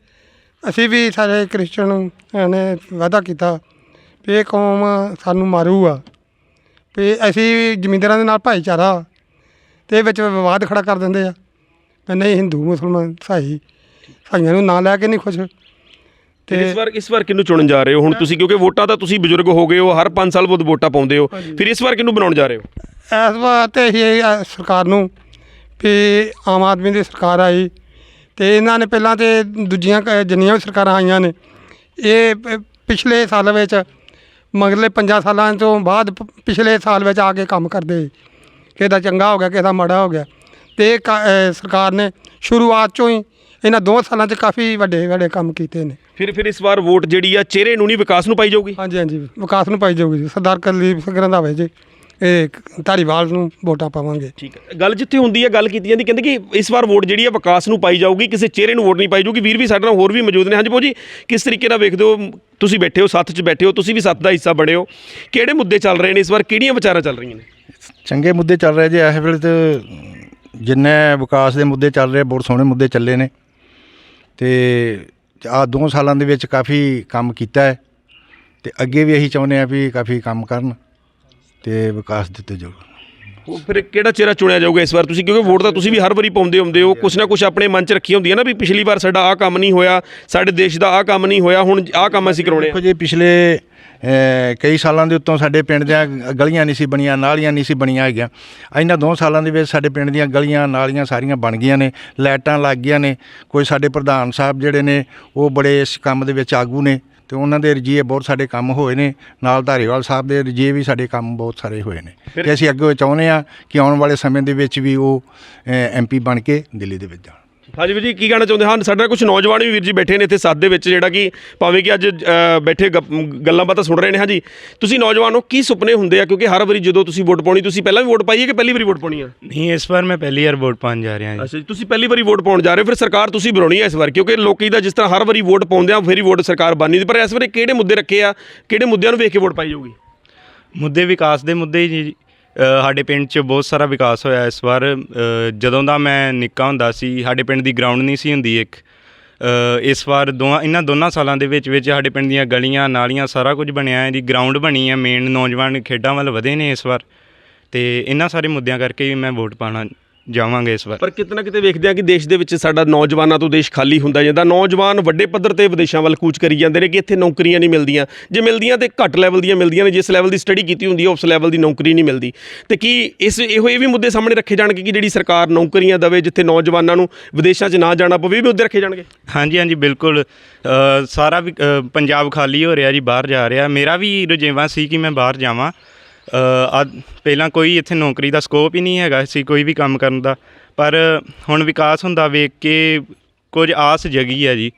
ਅਸੀਂ ਵੀ ਸਾਰੇ ਕ੍ਰਿਸਚਨ ਨੇ ਵਾਅਦਾ ਕੀਤਾ ਵੀ ਇਹ ਕੌਮ ਸਾਨੂੰ ਮਾਰੂਗਾ ਵੀ ਅਸੀਂ ਜ਼ਮੀਂਦਾਰਾਂ ਦੇ ਨਾਲ ਭਾਈਚਾਰਾ ਤੇ ਵਿੱਚ ਵਿਵਾਦ ਖੜਾ ਕਰ ਦਿੰਦੇ ਆ। ਵੀ ਨਹੀਂ ਹਿੰਦੂ ਮੁਸਲਮਾਨ ਸਾਈ ਸਾਈਆਂ ਨੂੰ ਨਾਂ ਲੈ ਕੇ ਨਹੀਂ ਖੁਸ਼। ਤੇ ਇਸ ਵਾਰ ਇਸ ਵਾਰ ਕਿਹਨੂੰ ਚੁਣਨ ਜਾ ਰਹੇ ਹੋ? ਹੁਣ ਤੁਸੀਂ ਕਿਉਂਕਿ ਵੋਟਾਂ ਤਾਂ ਤੁਸੀਂ ਬਜ਼ੁਰਗ ਹੋ ਗਏ ਹੋ ਹਰ 5 ਸਾਲ ਬਾਅਦ ਵੋਟਾਂ ਪਾਉਂਦੇ ਹੋ। ਫਿਰ ਇਸ ਵਾਰ ਕਿਹਨੂੰ ਬਣਾਉਣ ਜਾ ਰਹੇ ਹੋ? ਇਸ ਵਾਰ ਤੇ ਇਹ ਸਰਕਾਰ ਨੂੰ ਵੀ ਆਮ ਆਦਮੀ ਦੀ ਸਰਕਾਰ ਆਈ। ਤੇ ਇਹਨਾਂ ਨੇ ਪਹਿਲਾਂ ਤੇ ਦੂਜੀਆਂ ਕ- ਜਿੰਨੀਆਂ ਵੀ ਸਰਕਾਰਾਂ ਆਈਆਂ ਨੇ ਇਹ ਪ- ਪਿਛਲੇ ਸਾਲ ਵਿੱਚ ਮਗਰਲੇ 5 ਸਾਲਾਂ ਤੋਂ ਬਾਅਦ ਪ- ਪਿਛਲੇ ਸਾਲ ਵਿੱਚ ਆ ਕੇ ਕੰਮ ਕਰਦੇ ਕਿਸੇ ਦਾ ਚੰਗਾ ਹੋ ਗਿਆ ਕਿਸੇ ਦਾ ਮਾੜਾ ਹੋ ਗਿਆ। ਤੇ ਇਹ ਕ- ਸਰਕਾਰ ਨੇ ਸ਼ੁਰੂਆਤ ਚੋਂ ਹੀ ਇਹਨਾਂ ਦੋ ਸਾਲਾਂ 'ਚ ਕਾਫੀ ਵੱਡੇ ਵੱਡੇ ਕੰਮ ਕੀਤੇ ਨੇ। ਫਿਰ ਫਿਰ ਇਸ ਵਾਰ ਵੋਟ ਜਿਹੜੀ ਆ ਚਿਹਰੇ ਨੂੰ ਨਹੀਂ ਵਿਕਾਸ ਨੂੰ ਪਾਈ ਜਾਊਗੀ? ਹਾਂਜੀ ਹਾਂਜੀ ਵਿਕਾਸ ਨੂੰ ਪਾਈ ਜਾਊਗੀ ਜੀ। ਸਰਦਾਰ ਕੁਲਦੀਪ ਸਿੰਘ ਰੰਧਾਵੇ ਜੀ ਇਹ ਧਾਰੀਵਾਲ ਨੂੰ ਵੋਟਾਂ ਪਾਵਾਂਗੇ। ਠੀਕ ਹੈ। ਗੱਲ ਜਿੱਥੇ ਹੁੰਦੀ ਹੈ ਗੱਲ ਕੀਤੀ ਜਾਂਦੀ ਕਹਿੰਦੇ ਕਿ ਇਸ ਵਾਰ ਵੋਟ ਜਿਹੜੀ ਹੈ ਵਿਕਾਸ ਨੂੰ ਪਾਈ ਜਾਊਗੀ ਕਿਸੇ ਚਿਹਰੇ ਨੂੰ ਵੋਟ ਨਹੀਂ ਪਾਈ ਜਾਊਗੀ। ਵੀਰ ਵੀ ਸਾਡੇ ਨਾਲ ਹੋਰ ਵੀ ਮੌਜੂਦ ਨੇ। ਹਾਂਜੀ ਭਾਜੀ ਕਿਸ ਤਰੀਕੇ ਨਾਲ ਵੇਖਦੇ ਹੋ? ਤੁਸੀਂ ਬੈਠੇ ਹੋ ਸੱਥ 'ਚ ਬੈਠੇ ਹੋ ਤੁਸੀਂ ਵੀ ਸੱਥ ਦਾ ਹਿੱਸਾ ਬਣੇ ਹੋ। ਕਿਹੜੇ ਮੁੱਦੇ ਚੱਲ ਰਹੇ ਨੇ ਇਸ ਵਾਰ? ਕਿਹੜੀਆਂ ਵਿਚਾਰਾਂ ਚੱਲ ਰਹੀਆਂ ਨੇ? ਚੰਗੇ ਮੁੱਦੇ ਚੱਲ ਰਹੇ ਜੀ ਇਸ ਵੇਲੇ ਤੇ ਜਿੰਨੇ ਵਿਕਾਸ ਦੇ ਮੁੱਦੇ ਚੱਲ ਰਹੇ ਬਹੁਤ ਸੋਹਣੇ ਮੁੱਦੇ ਚੱਲੇ ਨੇ। ਤੇ ਆ ਦੋ ਸਾਲਾਂ ਦੇ ਵਿੱਚ ਕਾਫੀ ਕੰਮ ਕੀਤਾ ਹੈ ਤੇ ਅੱਗੇ ਵੀ ਇਹੀ ਚਾਹੁੰਦੇ ਆ ਵੀ ਕਾਫੀ ਕੰਮ ਕਰਨ ਤੇ ਵਿਕਾਸ ਦਿੱਤੇ ਜਾਓ ਉਹ ਫਿਰ ਕਿਹੜਾ ਚਿਹਰਾ ਚੁਣਿਆ ਜਾਊਗਾ ਇਸ ਵਾਰ? ਤੁਸੀਂ ਕਿਉਂਕਿ ਵੋਟ ਤਾਂ ਤੁਸੀਂ ਵੀ ਹਰ ਵਾਰੀ ਪਾਉਂਦੇ ਹੁੰਦੇ ਹੋ। ਕੁਛ ਨਾ ਕੁਛ ਆਪਣੇ ਮਨ 'ਚ ਰੱਖੀ ਹੁੰਦੀ ਹੈ ਨਾ ਵੀ ਪਿਛਲੀ ਵਾਰ ਸਾਡਾ ਆਹ ਕੰਮ ਨਹੀਂ ਹੋਇਆ ਸਾਡੇ ਦੇਸ਼ ਦਾ ਆਹ ਕੰਮ ਨਹੀਂ ਹੋਇਆ ਹੁਣ ਆਹ ਕੰਮ ਅਸੀਂ ਕਰਾਉਣੇ ਆ। ਜੀ ਪਿਛਲੇ ਕਈ ਸਾਲਾਂ ਦੇ ਉੱਤੋਂ ਸਾਡੇ ਪਿੰਡ ਦੀਆਂ ਗਲੀਆਂ ਨਹੀਂ ਸੀ ਬਣੀਆਂ ਨਾਲੀਆਂ ਨਹੀਂ ਸੀ ਬਣੀਆਂ ਹੈਗੀਆਂ। ਇਹਨਾਂ ਦੋ ਸਾਲਾਂ ਦੇ ਵਿੱਚ ਸਾਡੇ ਪਿੰਡ ਦੀਆਂ ਗਲੀਆਂ ਨਾਲੀਆਂ ਸਾਰੀਆਂ ਬਣ ਗਈਆਂ ਨੇ ਲਾਈਟਾਂ ਲੱਗ ਗਈਆਂ ਨੇ। ਕੋਈ ਸਾਡੇ ਪ੍ਰਧਾਨ ਸਾਹਿਬ ਜਿਹੜੇ ਨੇ ਉਹ ਬੜੇ ਇਸ ਕੰਮ ਦੇ ਵਿੱਚ ਆਗੂ ਨੇ ਤੇ ਉਹਨਾਂ ਦੇ ਰਜੀਏ ਬਹੁਤ ਸਾਡੇ ਕੰਮ ਹੋਏ ਨੇ। ਨਾਲ ਧਾਰੀਵਾਲ ਸਾਹਿਬ ਦੇ ਰਜੀਏ ਵੀ ਸਾਡੇ ਕੰਮ ਬਹੁਤ ਸਾਰੇ ਹੋਏ ਨੇ। ਤੇ ਅਸੀਂ ਅੱਗੇ ਚਾਹੁੰਦੇ ਆ ਕਿ ਆਉਣ ਵਾਲੇ ਸਮੇਂ ਦੇ ਵਿੱਚ ਵੀ ਉਹ ਐਮਪੀ ਬਣ ਕੇ ਦਿੱਲੀ ਦੇ ਵਿੱਚ ਜਾਣ। ਹਾਂਜੀ ਵੀਰ ਜੀ ਕੀ ਕਹਿਣਾ ਚਾਹੁੰਦੇ? ਹਾਂ ਸਾਡੇ ਨਾਲ ਕੁਝ ਨੌਜਵਾਨ ਵੀ ਵੀਰ ਜੀ ਬੈਠੇ ਨੇ ਇੱਥੇ ਸਾਥ ਦੇ ਵਿੱਚ ਜਿਹੜਾ ਕਿ ਭਾਵੇਂ ਕਿ ਅੱਜ ਅ, ਬੈਠੇ ਗੱਪ- ਗੱਲਾਂ ਬਾਤਾਂ ਸੁਣ ਰਹੇ ਨੇ ਹਾਂਜੀ। ਤੁਸੀਂ ਨੌਜਵਾਨ ਹੋ ਕੀ ਸੁਪਨੇ ਹੁੰਦੇ ਆ? ਕਿਉਂਕਿ ਹਰ ਵਾਰੀ ਜਦੋਂ ਤੁਸੀਂ ਵੋਟ ਪਾਉਣੀ ਤੁਸੀਂ ਪਹਿਲਾਂ ਵੀ ਵੋਟ ਪਾਈ ਹੈ ਕਿ ਪਹਿਲੀ ਵਾਰੀ ਵੋਟ ਪਾਉਣੀ ਆ? ਨਹੀਂ ਇਸ ਵਾਰ ਮੈਂ ਪਹਿਲੀ ਵਾਰ ਵੋਟ ਪਾਉਣ ਜਾ ਰਿਹਾ ਹਾਂ ਅੱਛਾ ਜੀ ਤੁਸੀਂ ਪਹਿਲੀ ਵਾਰੀ ਵੋਟ ਪਾਉਣ ਜਾ ਰਹੇ ਹੋ ਫਿਰ ਸਰਕਾਰ ਤੁਸੀਂ ਬਣਾਉਣੀ ਹੈ ਇਸ ਵਾਰ? ਕਿਉਂਕਿ ਲੋਕੀ ਦਾ ਜਿਸ ਤਰ੍ਹਾਂ ਹਰ ਵਾਰੀ ਵੋਟ ਪਾਉਂਦੇ ਆ ਫਿਰ ਹੀ ਵੋਟ ਸਰਕਾਰ ਬਣਨੀ ਦੀ। ਪਰ ਇਸ ਵਾਰੀ ਕਿਹੜੇ ਮੁੱਦੇ ਰੱਖੇ ਆ? ਕਿਹੜੇ ਮੁੱਦਿਆਂ ਨੂੰ ਵੇਖ ਕੇ ਵੋਟ ਪਾਈ ਜਾਊਗੀ? ਮੁੱਦੇ ਵਿਕਾਸ ਦੇ ਮੁੱਦੇ ਹੀ ਜੀ। ਸਾਡੇ ਪਿੰਡ 'ਚ ਬਹੁਤ ਸਾਰਾ ਵਿਕਾਸ ਹੋਇਆ ਇਸ ਵਾਰ। ਜਦੋਂ ਦਾ ਮੈਂ ਨਿੱਕਾ ਹੁੰਦਾ ਸੀ, ਸਾਡੇ ਪਿੰਡ ਦੀ ਗਰਾਊਂਡ ਨਹੀਂ ਸੀ ਹੁੰਦੀ ਇੱਕ। ਇਸ ਵਾਰ ਦੋਹਾਂ ਇਹਨਾਂ ਦੋਨਾਂ ਸਾਲਾਂ ਦੇ ਵਿੱਚ ਵਿੱਚ ਸਾਡੇ ਪਿੰਡ ਦੀਆਂ ਗਲੀਆਂ, ਨਾਲੀਆਂ ਸਾਰਾ ਕੁਝ ਬਣਿਆ ਹੈ। ਜੀ ਗਰਾਊਂਡ ਬਣੀ ਹੈ ਮੇਨ ਨੌਜਵਾਨ ਖੇਡਾਂ ਵੱਲ ਵਧੇ ਨੇ ਇਸ ਵਾਰ। ਤੇ ਇਹਨਾਂ ਸਾਰੇ ਮੁੱਦਿਆਂ ਕਰਕੇ ਮੈਂ ਵੋਟ ਪਾਣਾ ਜਾਵਾਂਗੇ ਇਸ ਵਾਰ। ਪਰ ਕਿਤੇ ਨਾ ਕਿਤੇ ਵੇਖਦੇ ਆ ਕਿ ਦੇਸ਼ ਦੇ ਵਿੱਚ ਸਾਡਾ ਨੌਜਵਾਨਾਂ ਤੋਂ ਦੇਸ਼ ਖਾਲੀ ਹੁੰਦਾ ਜਾਂਦਾ। ਨੌਜਵਾਨ ਵੱਡੇ ਪੱਧਰ ਤੇ ਵਿਦੇਸ਼ਾਂ ਵੱਲ ਕੂਚ ਕਰੀ ਜਾਂਦੇ ਨੇ ਕਿ ਇੱਥੇ ਨੌਕਰੀਆਂ ਨਹੀਂ ਮਿਲਦੀਆਂ। ਜੇ ਮਿਲਦੀਆਂ ਤੇ ਘੱਟ ਲੈਵਲ ਦੀਆਂ ਮਿਲਦੀਆਂ ਨੇ। ਜਿਸ ਲੈਵਲ ਦੀ ਸਟੱਡੀ ਕੀਤੀ ਹੁੰਦੀ ਹੈ ਉਸ ਲੈਵਲ ਦੀ ਨੌਕਰੀ ਨਹੀਂ ਮਿਲਦੀ। ਤੇ ਕੀ ਇਸ ਇਹੋ ਇਹ ਵੀ ਮੁੱਦੇ ਸਾਹਮਣੇ ਰੱਖੇ ਜਾਣਗੇ ਕਿ ਜਿਹੜੀ ਸਰਕਾਰ ਨੌਕਰੀਆਂ ਦੇਵੇ ਜਿੱਥੇ ਨੌਜਵਾਨਾਂ ਨੂੰ ਵਿਦੇਸ਼ਾਂ 'ਚ ਨਾ ਜਾਣਾ ਪਵੇ ਵੀ ਮੁੱਦੇ ਰੱਖੇ ਜਾਣਗੇ? ਹਾਂਜੀ ਹਾਂਜੀ ਬਿਲਕੁਲ। ਸਾਰਾ ਪੰਜਾਬ ਖਾਲੀ ਹੋ ਰਿਹਾ ਜੀ ਬਾਹਰ ਜਾ ਰਿਹਾ। ਮੇਰਾ ਵੀ ਰੁਝੇਵਾਂ ਸੀ ਕਿ ਮੈਂ ਬਾਹਰ ਜਾਵਾਂ। ਅੱਜ ਪਹਿਲਾਂ ਕੋਈ ਇੱਥੇ ਨੌਕਰੀ ਦਾ ਸਕੋਪ ਹੀ ਨਹੀਂ ਹੈਗਾ ਸੀ ਕੋਈ ਵੀ ਕੰਮ ਕਰਨ ਦਾ। ਪਰ ਹੁਣ ਵਿਕਾਸ ਹੁੰਦਾ ਵੇਖ ਕੇ ਕੁਝ ਆਸ ਜਗੀ ਹੈ ਜੀ।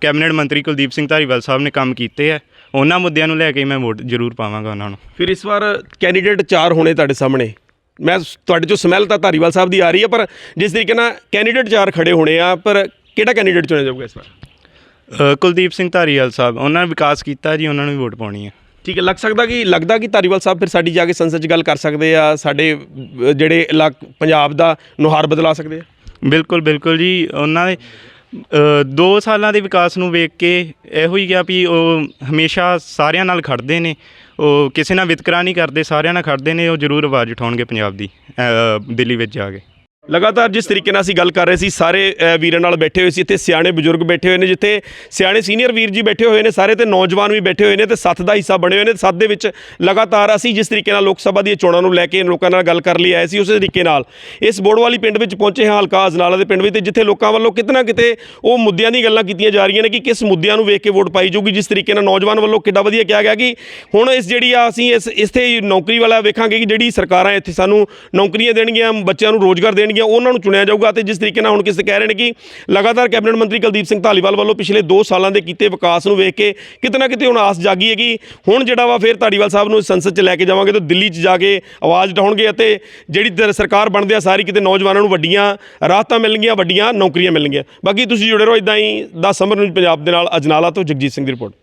ਕੈਬਨਿਟ ਮੰਤਰੀ ਕੁਲਦੀਪ ਸਿੰਘ ਧਾਰੀਵਾਲ ਸਾਹਿਬ ਨੇ ਕੰਮ ਕੀਤੇ ਹੈ। ਉਹਨਾਂ ਮੁੱਦਿਆਂ ਨੂੰ ਲੈ ਕੇ ਮੈਂ ਵੋਟ ਜ਼ਰੂਰ ਪਾਵਾਂਗਾ ਉਹਨਾਂ ਨੂੰ। ਫਿਰ ਇਸ ਵਾਰ ਕੈਂਡੀਡੇਟ ਚਾਰ ਹੋਣੇ ਤੁਹਾਡੇ ਸਾਹਮਣੇ। ਮੈਂ ਤੁਹਾਡੇ ਚੋਂ ਸਮੈਲ ਤਾਂ ਧਾਰੀਵਾਲ ਸਾਹਿਬ ਦੀ ਆ ਰਹੀ ਹੈ ਪਰ ਜਿਸ ਤਰੀਕੇ ਨਾਲ ਕੈਂਡੀਡੇਟ ਚਾਰ ਖੜੇ ਹੋਣੇ ਆ ਪਰ ਕਿਹੜਾ ਕੈਂਡੀਡੇਟ ਚੁਣਿਆ ਜਾਊਗਾ ਇਸ ਵਾਰ? ਕੁਲਦੀਪ ਸਿੰਘ ਧਾਰੀਵਾਲ ਸਾਹਿਬ ਉਹਨਾਂ ਨੇ ਵਿਕਾਸ ਕੀਤਾ ਜੀ ਉਹਨਾਂ ਨੂੰ ਵੀ ਵੋਟ ਪਾਉਣੀ ਹੈ। ਠੀਕ ਹੈ ਲੱਗ ਸਕਦਾ ਕਿ ਲੱਗਦਾ ਕਿ ਧਾਰੀਵਾਲ ਸਾਹਿਬ ਫਿਰ ਸਾਡੀ ਜਾ ਕੇ ਸੰਸਦ 'ਚ ਗੱਲ ਕਰ ਸਕਦੇ ਆ ਸਾਡੇ ਅ, ਜਿਹੜੇ ਇਲਾਕ ਪੰਜਾਬ ਦਾ ਨੁਹਾਰ ਬਦਲਾ ਸਕਦੇ ਆ? ਬਿਲਕੁਲ ਬਿਲਕੁਲ ਜੀ। ਉਹਨਾਂ ਦੇ ਅ, ਦੋ ਸਾਲਾਂ ਦੇ ਵਿਕਾਸ ਨੂੰ ਵੇਖ ਕੇ ਇਹੋ ਹੀ ਗਿਆ ਵੀ ਉਹ ਹਮੇਸ਼ਾ ਸਾਰਿਆਂ ਨਾਲ ਖੜਦੇ ਨੇ। ਉਹ ਕਿਸੇ ਨਾਲ ਵਿਤਕਰਾ ਨਹੀਂ ਕਰਦੇ ਸਾਰਿਆਂ ਨਾਲ ਖੜਦੇ ਨੇ ਉਹ ਜ਼ਰੂਰ ਆਵਾਜ਼ ਉਠਾਉਣਗੇ ਪੰਜਾਬ ਦੀ ਅ, ਦਿੱਲੀ ਵਿੱਚ ਜਾ ਕੇ। ਲਗਾਤਾਰ ਜਿਸ ਤਰੀਕੇ ਨਾਲ ਅਸੀਂ ਗੱਲ ਕਰ ਰਹੇ ਸੀ ਸਾਰੇ ਅ, ਵੀਰਾਂ ਨਾਲ ਬੈਠੇ ਹੋਏ ਸੀ ਇੱਥੇ ਸਿਆਣੇ ਬਜ਼ੁਰਗ ਬੈਠੇ ਹੋਏ ਨੇ ਜਿੱਥੇ ਸਿਆਣੇ ਸੀਨੀਅਰ ਵੀਰ ਜੀ ਬੈਠੇ ਹੋਏ ਨੇ ਸਾਰੇ ਤੇ ਨੌਜਵਾਨ ਵੀ ਬੈਠੇ ਹੋਏ ਨੇ ਤੇ ਸੱਥ ਦਾ ਹਿੱਸਾ ਬਣੇ ਹੋਏ ਨੇ ਸੱਥ ਦੇ ਵਿੱਚ ਲਗਾਤਾਰ ਅਸੀਂ ਜਿਸ ਤਰੀਕੇ ਨਾਲ ਲੋਕ ਸਭਾ ਦੀਆਂ ਚੋਣਾਂ ਨੂੰ ਲੈ ਕੇ ਲੋਕਾਂ ਨਾਲ ਗੱਲ ਕਰਨ ਲਈ ਆਏ ਸੀ ਉਸੇ ਤਰੀਕੇ ਨਾਲ ਇਸ ਬੋੜਵਾਲੀ ਪਿੰਡ ਵਿੱਚ ਪਹੁੰਚੇ ਹਾਂ ਹਲਕਾ ਅਜਨਾਲਾ ਦੇ ਪਿੰਡ ਵਿੱਚ ਤੇ ਜਿੱਥੇ ਲੋਕਾਂ ਵੱਲੋਂ ਕਿਤਨਾ ਕਿਤੇ ਉਹ ਮੁੱਦਿਆਂ ਦੀ ਗੱਲਾਂ ਕੀਤੀਆਂ ਜਾ ਰਹੀਆਂ ਨੇ ਕਿ ਕਿਸ ਮੁੱਦਿਆਂ ਨੂੰ ਵੇਖ ਕੇ ਵੋਟ ਪਾਈ ਜਾਊਗੀ ਜਿਸ ਤਰੀਕੇ ਨਾਲ ਨੌਜਵਾਨ ਵੱਲੋਂ ਕਿੱਡਾ ਵਧੀਆ ਕਿਹਾ ਗਿਆ ਕਿ ਹੁਣ ਇਸ ਜਿਹੜੀ ਆ ਅਸੀਂ ਇਸ ਇੱਥੇ ਨੌਕਰੀ ਵਾਲਾ ਵੇਖਾਂਗੇ ਕਿ ਜਿਹੜੀ ਸਰਕਾਰਾਂ ਇੱਥੇ ਸਾਨੂੰ ਨੌਕਰੀਆਂ ਦੇਣਗੀਆਂ ਬੱਚਿਆਂ ਨੂੰ ਰੋਜ਼ਗਾਰ ਦੇਣਗੀਆਂ ਉਹਨਾਂ ਨੂੰ ਚੁਣਿਆ ਜਾਊਗਾ ਅਤੇ ਜਿਸ ਤਰੀਕੇ ਨਾਲ ਹੁਣ ਕਿਸੇ ਕਹਿ ਰਹੇ ਨੇ ਕਿ ਲਗਾਤਾਰ ਕੈਬਨਿਟ ਮੰਤਰੀ ਕੁਲਦੀਪ ਸਿੰਘ ਧਾਲੀਵਾਲ ਵੱਲੋਂ ਪਿਛਲੇ 2 ਸਾਲਾਂ ਦੇ ਕੀਤੇ ਵਿਕਾਸ ਨੂੰ ਵੇਖ ਕੇ ਕਿਤੇ ਨਾ ਕਿਤੇ ਹੁਣ ਆਸ ਜਾਗੀ ਹੈ ਕਿ ਹੁਣ ਜਿਹੜਾ ਵਾ ਫਿਰ ਧਾਲੀਵਾਲ ਸਾਹਿਬ ਨੂੰ ਸੰਸਦ 'ਚ ਲੈ ਕੇ ਜਾਵਾਂਗੇ ਤਾਂ ਦਿੱਲੀ 'ਚ ਜਾ ਕੇ ਆਵਾਜ਼ ਉਠਾਉਣਗੇ ਅਤੇ ਜਿਹੜੀ ਸਰਕਾਰ ਬਣਦੇ ਆ, ਸਾਰੀ ਕਿਤੇ ਨੌਜਵਾਨਾਂ ਨੂੰ ਵੱਡੀਆਂ ਰਾਹਤਾਂ ਮਿਲਣਗੀਆਂ, ਵੱਡੀਆਂ ਨੌਕਰੀਆਂ ਮਿਲਣਗੀਆਂ। ਬਾਕੀ ਤੁਸੀਂ ਜੁੜੇ ਰਹੋ ਇਦਾਂ ਹੀ ਦਾ ਸਮਰ ਨਿਊਜ਼ ਪੰਜਾਬ ਦੇ ਨਾਲ, ਅਜਨਾਲਾ ਤੋਂ ਜਗਜੀਤ ਸਿੰਘ ਦੀ ਰਿਪੋਰਟ।